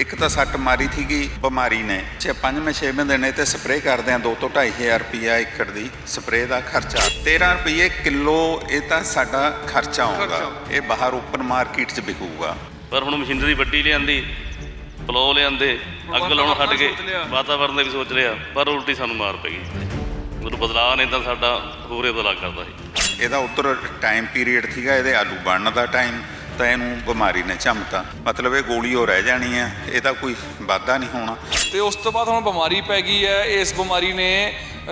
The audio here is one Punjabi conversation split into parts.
ਇੱਕ ਤਾਂ ਸੱਟ ਮਾਰੀ ਥੀਗੀ ਬਿਮਾਰੀ ਨੇ। ਛੇ ਪੰਜਵੇਂ ਛੇਵੇਂ ਦਿਨ ਤੇ ਸਪਰੇਅ ਕਰਦੇ ਆ 2 ਤੋਂ 2500 ਰੁਪਿਆ ਏਕੜ ਦੀ ਸਪਰੇਅ ਦਾ ਖਰਚਾ। 13 ਰੁਪਏ ਕਿਲੋ ਇਹ ਤਾਂ ਸਾਡਾ ਖਰਚਾ ਆਉਂਦਾ। ਇਹ ਬਾਹਰ ਓਪਨ ਮਾਰਕੀਟ 'ਚ ਵਿਕੂਗਾ। ਪਰ ਹੁਣ ਮਸ਼ੀਨਰੀ ਵੱਡੀ ਲਿਆਂਦੀ ਪਲੋ ਲਿਆਂਦੇ ਅੱਗ ਲਾਉਣ ਹਟ ਗਏ ਲਿਆ। ਵਾਤਾਵਰਨ ਦਾ ਵੀ ਸੋਚ ਲਿਆ ਪਰ ਉਲਟੀ ਸਾਨੂੰ ਮਾਰ ਪੈ ਗਈ। ਮਤਲਬ ਬਦਲਾਅ ਨੇ ਤਾਂ ਸਾਡਾ ਹੋਰ ਹੀ ਬਦਲਾਅ ਕਰਦਾ ਸੀ। ਇਹਦਾ ਉੱਧਰ ਟਾਈਮ ਪੀਰੀਅਡ ਸੀਗਾ ਇਹਦੇ ਆਲੂ ਬਣਨ ਦਾ ਟਾਈਮ ਤਾਂ ਇਹਨੂੰ ਬਿਮਾਰੀ ਨੇ ਝਮਤਾ। ਮਤਲਬ ਇਹ ਗੋਲੀ ਹੋ ਰਹਿ ਜਾਣੀ ਹੈ ਇਹਦਾ ਕੋਈ ਵਾਧਾ ਨਹੀਂ ਹੋਣਾ। ਤੇ ਉਸ ਤੋਂ ਬਾਅਦ ਹੁਣ ਬਿਮਾਰੀ ਪੈ ਗਈ ਹੈ ਇਸ ਬਿਮਾਰੀ ਨੇ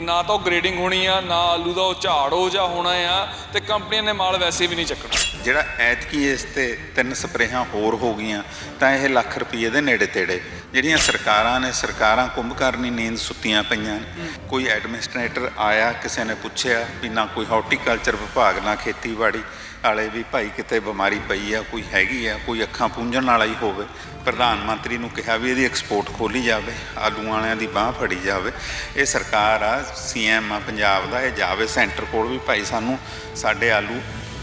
ਨਾ ਤਾਂ ਉਹ ਗ੍ਰੇਡਿੰਗ ਹੋਣੀ ਆ ਨਾ ਆਲੂ ਦਾ ਉਹ ਝਾੜ ਹੋ ਜਾ ਹੋਣਾ ਆ ਤੇ ਕੰਪਨੀਆਂ ਨੇ ਮਾਲ ਵੈਸੇ ਵੀ ਨਹੀਂ ਚੱਕਣਾ। ਜਿਹੜਾ ਐਤਕੀ ਇਸ ਤੇ ਤਿੰਨ ਸਪਰੇਹਾਂ ਹੋਰ ਹੋ ਗਈਆਂ ਤਾਂ ਇਹ ਲੱਖ ਰੁਪਏ ਦੇ ਨੇੜੇ ਤੇੜੇ। ਜਿਹੜੀਆਂ ਸਰਕਾਰਾਂ ਨੇ, ਸਰਕਾਰਾਂ ਕੁੰਭਕਰਨੀ ਨੀਂਦ ਸੁੱਤੀਆਂ ਪਈਆਂ ਨੇ। ਕੋਈ ਐਡਮਿਨਿਸਟ੍ਰੇਟਰ ਆਇਆ, ਕਿਸੇ ਨੇ ਪੁੱਛਿਆ ਵੀ ਨਾ ਕੋਈ ਹਾਰਟੀਕਲਚਰ ਵਿਭਾਗ, ਨਾ ਖੇਤੀਬਾੜੀ ਵਾਲੇ ਵੀ ਭਾਈ ਕਿਤੇ ਬਿਮਾਰੀ ਪਈ ਆ, ਕੋਈ ਹੈਗੀ ਆ, ਕੋਈ ਅੱਖਾਂ ਪੂੰਝਣ ਵਾਲਾ ਹੀ ਹੋਵੇ। ਪ੍ਰਧਾਨ ਮੰਤਰੀ ਨੂੰ ਕਿਹਾ ਵੀ ਇਹਦੀ ਐਕਸਪੋਰਟ ਖੋਲੀ ਜਾਵੇ, ਆਲੂ ਵਾਲਿਆਂ ਦੀ ਬਾਹ ਫੜੀ ਜਾਵੇ। ਇਹ ਸਰਕਾਰ ਆ ਸੀਐਮ ਆ, ਪੰਜਾਬ ਦਾ, ਇਹ ਜਾਵੇ। ਸੈਂਟਰ ਕੋਲ ਵੀ ਭਾਈ ਸਾਨੂੰ ਸਾਡੇ ਆਲੂ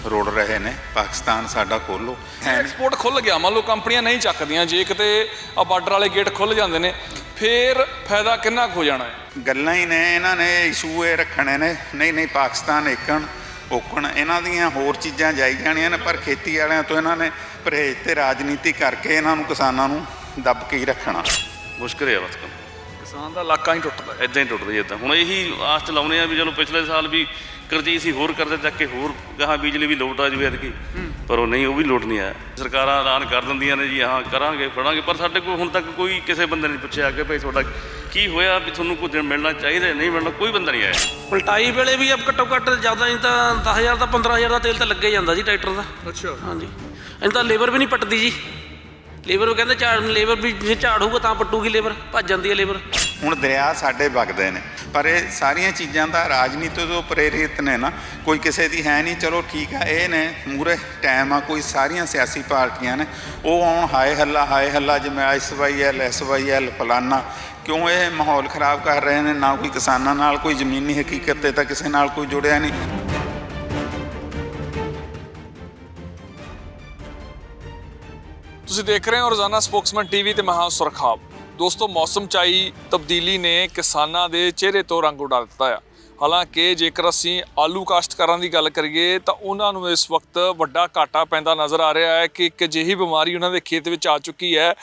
ਰੋੜ ਰਹੇ ਨੇ। ਪਾਕਿਸਤਾਨ ਸਾਡਾ ਖੋਲੋ। ਐਕਸਪੋਰਟ ਖੁੱਲ ਗਿਆ। ਮੰਨ ਲਓ ਕੰਪਨੀਆਂ ਨਹੀਂ ਚੱਕਦੀਆਂ। ਜੇ ਕਿਤੇ ਆ ਬਾਰਡਰ ਵਾਲੇ ਗੇਟ ਖੁੱਲ ਜਾਂਦੇ ਨੇ ਫੇਰ ਫਾਇਦਾ ਕਿੰਨਾ ਕੁ ਹੋ ਜਾਣਾ ਹੈ? ਗੱਲਾਂ ਹੀ ਨੇ ਇਹਨਾਂ ਨੇ ਇਸ਼ੂ ਇਹ ਰੱਖਣੇ ਨੇ। ਨਹੀਂ ਨਹੀਂ ਪਾਕਿਸਤਾਨ ਏਕਣ ਓਕਣ। ਇਹਨਾਂ ਦੀਆਂ ਹੋਰ ਚੀਜ਼ਾਂ ਜਾਈ ਜਾਣੀਆਂ ਨੇ ਪਰ ਖੇਤੀ ਵਾਲਿਆਂ ਤੋਂ ਇਹਨਾਂ ਨੇ ਪਰਹੇਜ਼ ਤੇ ਰਾਜਨੀਤੀ ਕਰਕੇ ਇਹਨਾਂ ਨੂੰ ਕਿਸਾਨਾਂ ਨੂੰ ਦੱਬ ਕੇ ਹੀ ਰੱਖਣਾ। ਮੁਸ਼ਕਿਲ ਹੈ ਬਸ ਕੰਮ। ਕਿਸਾਨ ਦਾ ਇਲਾਕਾ ਹੀ ਟੁੱਟਦਾ। ਇਦਾਂ ਹੀ ਟੁੱਟਦੀ ਇਦਾਂ ਹੁਣ ਇਹੀ ਆਸ ਚ ਲਾਉਨੇ ਆ ਵੀ ਚਲੋ ਪਿਛਲੇ ਸਾਲ ਵੀ ਕਰਜ਼ੇ ਸੀ ਹੋਰ ਕਰਜ਼ਾ ਚੱਕ ਕੇ ਹੋਰ ਗਾਹਾਂ ਬਿਜਲੀ ਵੀ ਲੋਟ ਆ ਜੂਵੇ ਐਤਕੀ। ਪਰ ਉਹ ਨਹੀਂ ਉਹ ਵੀ ਲੋਟ ਨਹੀਂ ਆਇਆ। ਸਰਕਾਰਾਂ ਐਲਾਨ ਕਰ ਦਿੰਦੀਆਂ ਨੇ ਜੀ ਹਾਂ ਕਰਾਂਗੇ ਫੜਾਂਗੇ ਪਰ ਸਾਡੇ ਕੋਲ ਹੁਣ ਤੱਕ ਕੋਈ ਕਿਸੇ ਬੰਦੇ ਨੇ ਪੁੱਛਿਆ ਕਿ ਭਾਈ ਤੁਹਾਡਾ ਕੀ ਹੋਇਆ ਵੀ ਤੁਹਾਨੂੰ ਕੁਝ ਮਿਲਣਾ ਚਾਹੀਦਾ ਨਹੀਂ ਮਿਲਣਾ ਕੋਈ ਬੰਦਾ ਨਹੀਂ ਆਇਆ। ਪਲਟਾਈ ਵੇਲੇ ਵੀ ਅਬ ਘੱਟੋ ਘੱਟ ਜ਼ਿਆਦਾ ਨਹੀਂ ਤਾਂ 10000 ਦਾ 15000 ਦਾ ਤੇਲ ਤਾਂ ਲੱਗੇ ਜਾਂਦਾ ਜੀ ਟਰੈਕਟਰ ਦਾ। ਅੱਛਾ। ਹਾਂਜੀ। ਇਹ ਤਾਂ ਲੇਬਰ ਵੀ ਨਹੀਂ ਪੱਟਦੀ ਜੀ। ਲੇਬਰ ਉਹ ਕਹਿੰਦੇ ਝਾੜ, ਲੇਬਰ ਵੀ ਜੇ ਝਾੜ ਹੋਊਗਾ ਤਾਂ ਪੱਟੂਗੀ ਲੇਬਰ, ਭੱਜ ਜਾਂਦੀ ਹੈ ਲੇਬਰ। ਹੁਣ ਦਰਿਆ ਸਾਡੇ ਵਗਦੇ ਨੇ, ਪਰ ਇਹ ਸਾਰੀਆਂ ਚੀਜ਼ਾਂ ਦਾ ਰਾਜਨੀਤੀ ਤੋਂ ਪ੍ਰੇਰਿਤ ਨੇ ਨਾ, ਕੋਈ ਕਿਸੇ ਦੀ ਹੈ ਨਹੀਂ, ਚਲੋ ਠੀਕ ਆ, ਇਹ ਨੇ ਮੂਰੇ ਟਾਈਮ ਆ, ਕੋਈ ਸਾਰੀਆਂ ਸਿਆਸੀ ਪਾਰਟੀਆਂ ਨੇ, ਉਹ ਆਉਣ, ਹਾਏ ਹੱਲਾ ਹਾਏ ਹੱਲਾ, ਜਿਵੇਂ ਐਸਵਾਈਐਲ ਐਸਵਾਈਐਲ ਫਲਾਨਾ, ਕਿਉਂ ਇਹ ਮਾਹੌਲ ਖਰਾਬ ਕਰ ਰਹੇ ਨੇ, ਨਾ ਕੋਈ ਕਿਸਾਨਾਂ ਨਾਲ ਕੋਈ ਜ਼ਮੀਨੀ ਹਕੀਕਤ ਤੇ ਤਾਂ ਕਿਸੇ ਨਾਲ ਕੋਈ ਜੁੜਿਆ ਨਹੀਂ। ਤੁਸੀਂ ਦੇਖ ਰਹੇ ਹੋ ਰੋਜ਼ਾਨਾ ਸਪੋਕਸਮੈਨ ਟੀਵੀ ਤੇ ਮੈਂ ਹਾਂ ਸੁਰਖਾਬ। ਦੋਸਤੋ, ਮੌਸਮ ਚ ਆਈ ਤਬਦੀਲੀ ਨੇ ਕਿਸਾਨਾਂ ਦੇ ਚਿਹਰੇ ਤੋਂ ਰੰਗ ਉਡਾ ਦਿੱਤਾ ਆ। ਹਾਲਾਂਕਿ, ਜੇਕਰ ਅਸੀਂ ਆਲੂ ਕਾਸ਼ਤਕਾਰਾਂ ਦੀ ਗੱਲ ਕਰੀਏ, ਤਾਂ ਉਹਨਾਂ ਨੂੰ ਇਸ ਵਕਤ ਵੱਡਾ ਘਾਟਾ ਪੈਂਦਾ ਨਜ਼ਰ ਆ ਰਿਹਾ ਹੈ ਕਿ ਇੱਕ ਅਜਿਹੀ ਬਿਮਾਰੀ ਉਹਨਾਂ ਦੇ ਖੇਤ ਵਿੱਚ ਆ ਚੁੱਕੀ ਹੈ,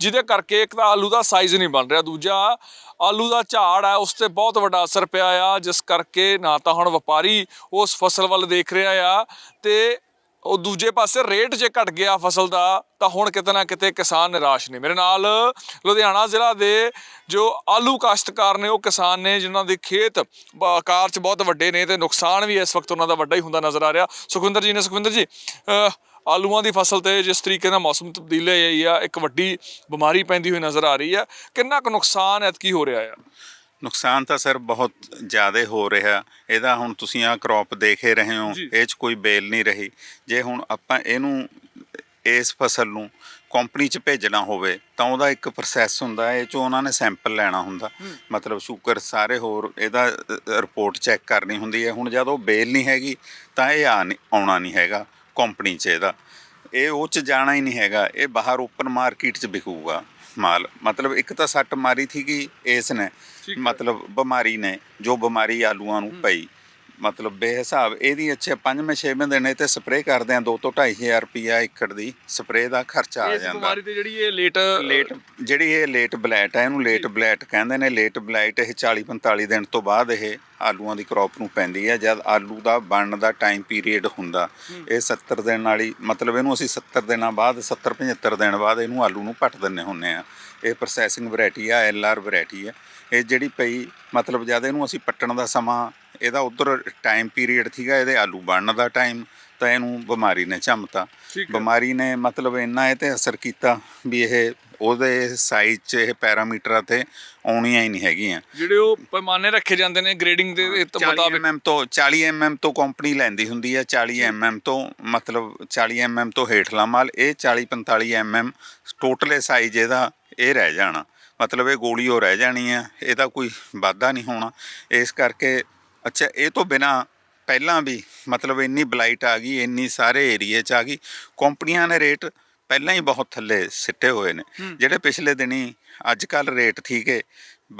ਜਿਹਦੇ ਕਰਕੇ ਇੱਕ ਤਾਂ ਆਲੂ ਦਾ ਸਾਈਜ਼ ਨਹੀਂ ਬਣ ਰਿਹਾ, ਦੂਜਾ ਆਲੂ ਦਾ ਝਾੜ ਹੈ, ਉਸ ਤੇ ਬਹੁਤ ਵੱਡਾ ਅਸਰ ਪਿਆ ਆ, ਜਿਸ ਕਰਕੇ ਨਾ ਤਾਂ ਹੁਣ ਵਪਾਰੀ ਉਸ ਫਸਲ ਵੱਲ ਦੇਖ ਰਿਹਾ ਆ, ਤੇ ਉਹ ਦੂਜੇ ਪਾਸੇ ਰੇਟ ਜੇ ਘਟ ਗਿਆ ਫਸਲ ਦਾ, ਤਾਂ ਹੁਣ ਕਿਤੇ ਨਾ ਕਿਤੇ ਕਿਸਾਨ ਨਿਰਾਸ਼ ਨੇ। ਮੇਰੇ ਨਾਲ ਲੁਧਿਆਣਾ ਜ਼ਿਲ੍ਹਾ ਦੇ ਜੋ ਆਲੂ ਕਾਸ਼ਤਕਾਰ ਨੇ, ਉਹ ਕਿਸਾਨ ਨੇ, ਜਿਨ੍ਹਾਂ ਦੇ ਖੇਤ ਬ- ਆਕਾਰ 'ਚ ਬਹੁਤ ਵੱਡੇ ਨੇ ਤੇ ਨੁਕਸਾਨ ਵੀ ਇਸ ਵਕਤ ਉਹਨਾਂ ਦਾ ਵੱਡਾ ਹੀ ਹੁੰਦਾ ਨਜ਼ਰ ਆ ਰਿਹਾ। ਸੁਖਵਿੰਦਰ ਜੀ ਨੇ, ਸੁਖਵਿੰਦਰ ਜੀ ਆਲੂਆਂ ਦੀ ਫਸਲ ਤੇ ਜਿਸ ਤਰੀਕੇ ਨਾਲ ਮੌਸਮ ਤਬਦੀਲੀ ਆਈ ਆ, ਇੱਕ ਵੱਡੀ ਬਿਮਾਰੀ ਪੈਂਦੀ ਹੋਈ ਨਜ਼ਰ ਆ ਰਹੀ ਆ। ਕਿੰਨਾ ਕੁ ਨੁਕਸਾਨ ਐਤਕੀ ਹੋ ਰਿਹਾ ਆ? ਨੁਕਸਾਨ ਤਾਂ ਸਰ ਬਹੁਤ ਜ਼ਿਆਦਾ ਹੋ ਰਿਹਾ। ਇਹਦਾ ਹੁਣ ਤੁਸੀਂ ਆ ਕ੍ਰੌਪ ਦੇਖ ਰਹੇ ਹੋ। ਇਹ 'ਚ ਕੋਈ ਬੇਲ ਨਹੀਂ ਰਹੀ। ਜੇ ਹੁਣ ਆਪਾਂ ਇਹਨੂੰ ਇਸ ਫਸਲ ਨੂੰ ਕੰਪਨੀ 'ਚ ਭੇਜਣਾ ਹੋਵੇ ਤਾਂ ਉਹਦਾ ਇੱਕ ਪ੍ਰੋਸੈਸ ਹੁੰਦਾ ਹੈ ਇਹ 'ਚੋਂ ਉਹਨਾਂ ਨੇ ਸੈਂਪਲ ਲੈਣਾ ਹੁੰਦਾ। ਮਤਲਬ ਸ਼ੂਗਰ ਸਾਰੇ ਹੋਰ ਇਹਦਾ ਰਿਪੋਰਟ ਚੈੱਕ ਕਰਨੀ ਹੁੰਦੀ ਹੈ। ਹੁਣ ਜਦ ਉਹ ਬੇਲ ਨਹੀਂ ਹੈਗੀ ਤਾਂ ਇਹ ਆ ਨਹੀਂ ਆਉਣਾ ਨਹੀਂ ਹੈਗਾ ਕੰਪਨੀ 'ਚ ਇਹਦਾ। ਇਹ ਉਹ 'ਚ ਜਾਣਾ ਹੀ ਨਹੀਂ ਹੈਗਾ। ਇਹ ਬਾਹਰ ਓਪਨ ਮਾਰਕੀਟ 'ਚ ਵਿਕੂਗਾ। ਮਾਲ। ਮਤਲਬ ਇੱਕ ਤਾਂ ਸੱਟ ਮਾਰੀ ਥੀਗੀ ਇਸ ਨੇ। ਮਤਲਬ ਬਿਮਾਰੀ ਨੇ ਜੋ ਬਿਮਾਰੀ ਆਲੂਆਂ ਨੂੰ ਪਈ। ਮਤਲਬ ਬੇਹਿਸਾਬ ਇਹਦੀ ਅੱਛੇ ਪੰਜਵੇਂ ਛੇਵੇਂ ਦਿਨ ਇਹ ਤੇ ਸਪਰੇਅ ਕਰਦੇ ਆ 2 ਤੋਂ 2500 ਰੁਪਿਆ ਏਕੜ ਦੀ ਸਪਰੇਅ ਦਾ ਖਰਚਾ ਆ ਇਸ ਜਾਂਦਾ। ਬਿਮਾਰੀ ਤੇ ਜਿਹੜੀ ਇਹ ਲੇਟ ਲੇਟ ਜਿਹੜੀ ਇਹ ਲੇਟ ਬਲੈਟ ਹੈ ਇਹਨੂੰ ਲੇਟ ਬਲੈਟ ਕਹਿੰਦੇ ਨੇ। ਲੇਟ ਬਲੈਟ ਇਹ 40 45 ਦਿਨ ਤੋਂ ਬਾਅਦ ਇਹ ਆਲੂਆਂ ਦੀ ਕ੍ਰੌਪ ਨੂੰ ਪੈਂਦੀ ਹੈ ਜਦ ਆਲੂ ਦਾ ਬਣਨ ਦਾ ਟਾਈਮ ਪੀਰੀਅਡ ਹੁੰਦਾ ਇਹ 70 ਦਿਨ ਵਾਲੀ ਮਤਲਬ ਇਹਨੂੰ ਅਸੀਂ 70 ਦਿਨਾਂ ਬਾਅਦ 70 75 ਦਿਨ ਬਾਅਦ ਇਹਨੂੰ ਆਲੂ ਨੂੰ ਪੱਟ ਦਿੰਨੇ ਹੁੰਨੇ ਆ। ਇਹ ਪ੍ਰੋਸੈਸਿੰਗ ਵੈਰਾਈਟੀ ਆ ਐਲ ਆਰ ਵੈਰਾਈਟੀ ਆ। ਇਹ ਜਿਹੜੀ ਪਈ ਮਤਲਬ ਜਦ ਇਹਨੂੰ ਅਸੀਂ ਪੱਟਣ ਦਾ ਸਮਾਂ ਇਹਦਾ ਉਧਰ ਟਾਈਮ ਪੀਰੀਅਡ ਸੀਗਾ ਇਹਦੇ ਆਲੂ ਬਣਨ ਦਾ ਟਾਈਮ ਤਾਂ ਇਹਨੂੰ ਬਿਮਾਰੀ ਨੇ ਝਮਤਾ। ਹੈ। ਬਿਮਾਰੀ ਨੇ ਮਤਲਬ ਇੰਨਾ ਇਹ ਤੇ ਅਸਰ ਕੀਤਾ ਵੀ ਇਹ ਉਹਦੇ ਸਾਈਜ਼ 'ਚ ਇਹ ਪੈਰਾਮੀਟਰਾਂ ਤੇ ਆਉਣੀਆਂ ਹੀ ਨਹੀਂ ਹੈਗੀਆਂ। ਜਿਹੜੇ ਉਹ ਪੈਮਾਨੇ ਰੱਖੇ ਜਾਂਦੇ ਨੇ ਗ੍ਰੇਡਿੰਗ ਦੇ ਤੋਂ 40 ਮੁਤਾਬਿਕ। Mm ਤੋਂ 40 mm ਤੋਂ ਕੰਪਨੀ ਲੈਂਦੀ ਹੁੰਦੀ ਹੈ 40 mm ਤੋਂ ਮਤਲਬ 40 mm ਤੋਂ ਹੇਠਲਾ ਮਾਲ ਇਹ 40 45 mm ਟੋਟਲੇ ਸਾਈਜ਼ ਇਹਦਾ ਇਹ ਰਹਿ ਜਾਣਾ। ਮਤਲਬ ਇਹ ਗੋਲੀ ਹੋ ਰਹਿ ਜਾਣੀ ਹੈ ਇਹਦਾ ਕੋਈ ਵਾਧਾ ਨਹੀਂ ਹੋਣਾ। ਇਸ ਕਰਕੇ ਅੱਛਾ ਇਹ ਤੋਂ ਬਿਨਾ ਪਹਿਲਾਂ ਵੀ ਮਤਲਬ ਇੰਨੀ ਬਲਾਈਟ ਆ ਗਈ ਇੰਨੀ ਸਾਰੇ ਏਰੀਏ 'ਚ ਆ ਗਈ ਕੰਪਨੀਆਂ ਨੇ ਰੇਟ ਪਹਿਲਾਂ ਹੀ ਬਹੁਤ ਥੱਲੇ ਸਿੱਟੇ ਹੋਏ ਨੇ। ਜਿਹੜੇ ਪਿਛਲੇ ਦਿਨੀ ਅੱਜ ਕੱਲ ਰੇਟ ਠੀਕ ਹੈ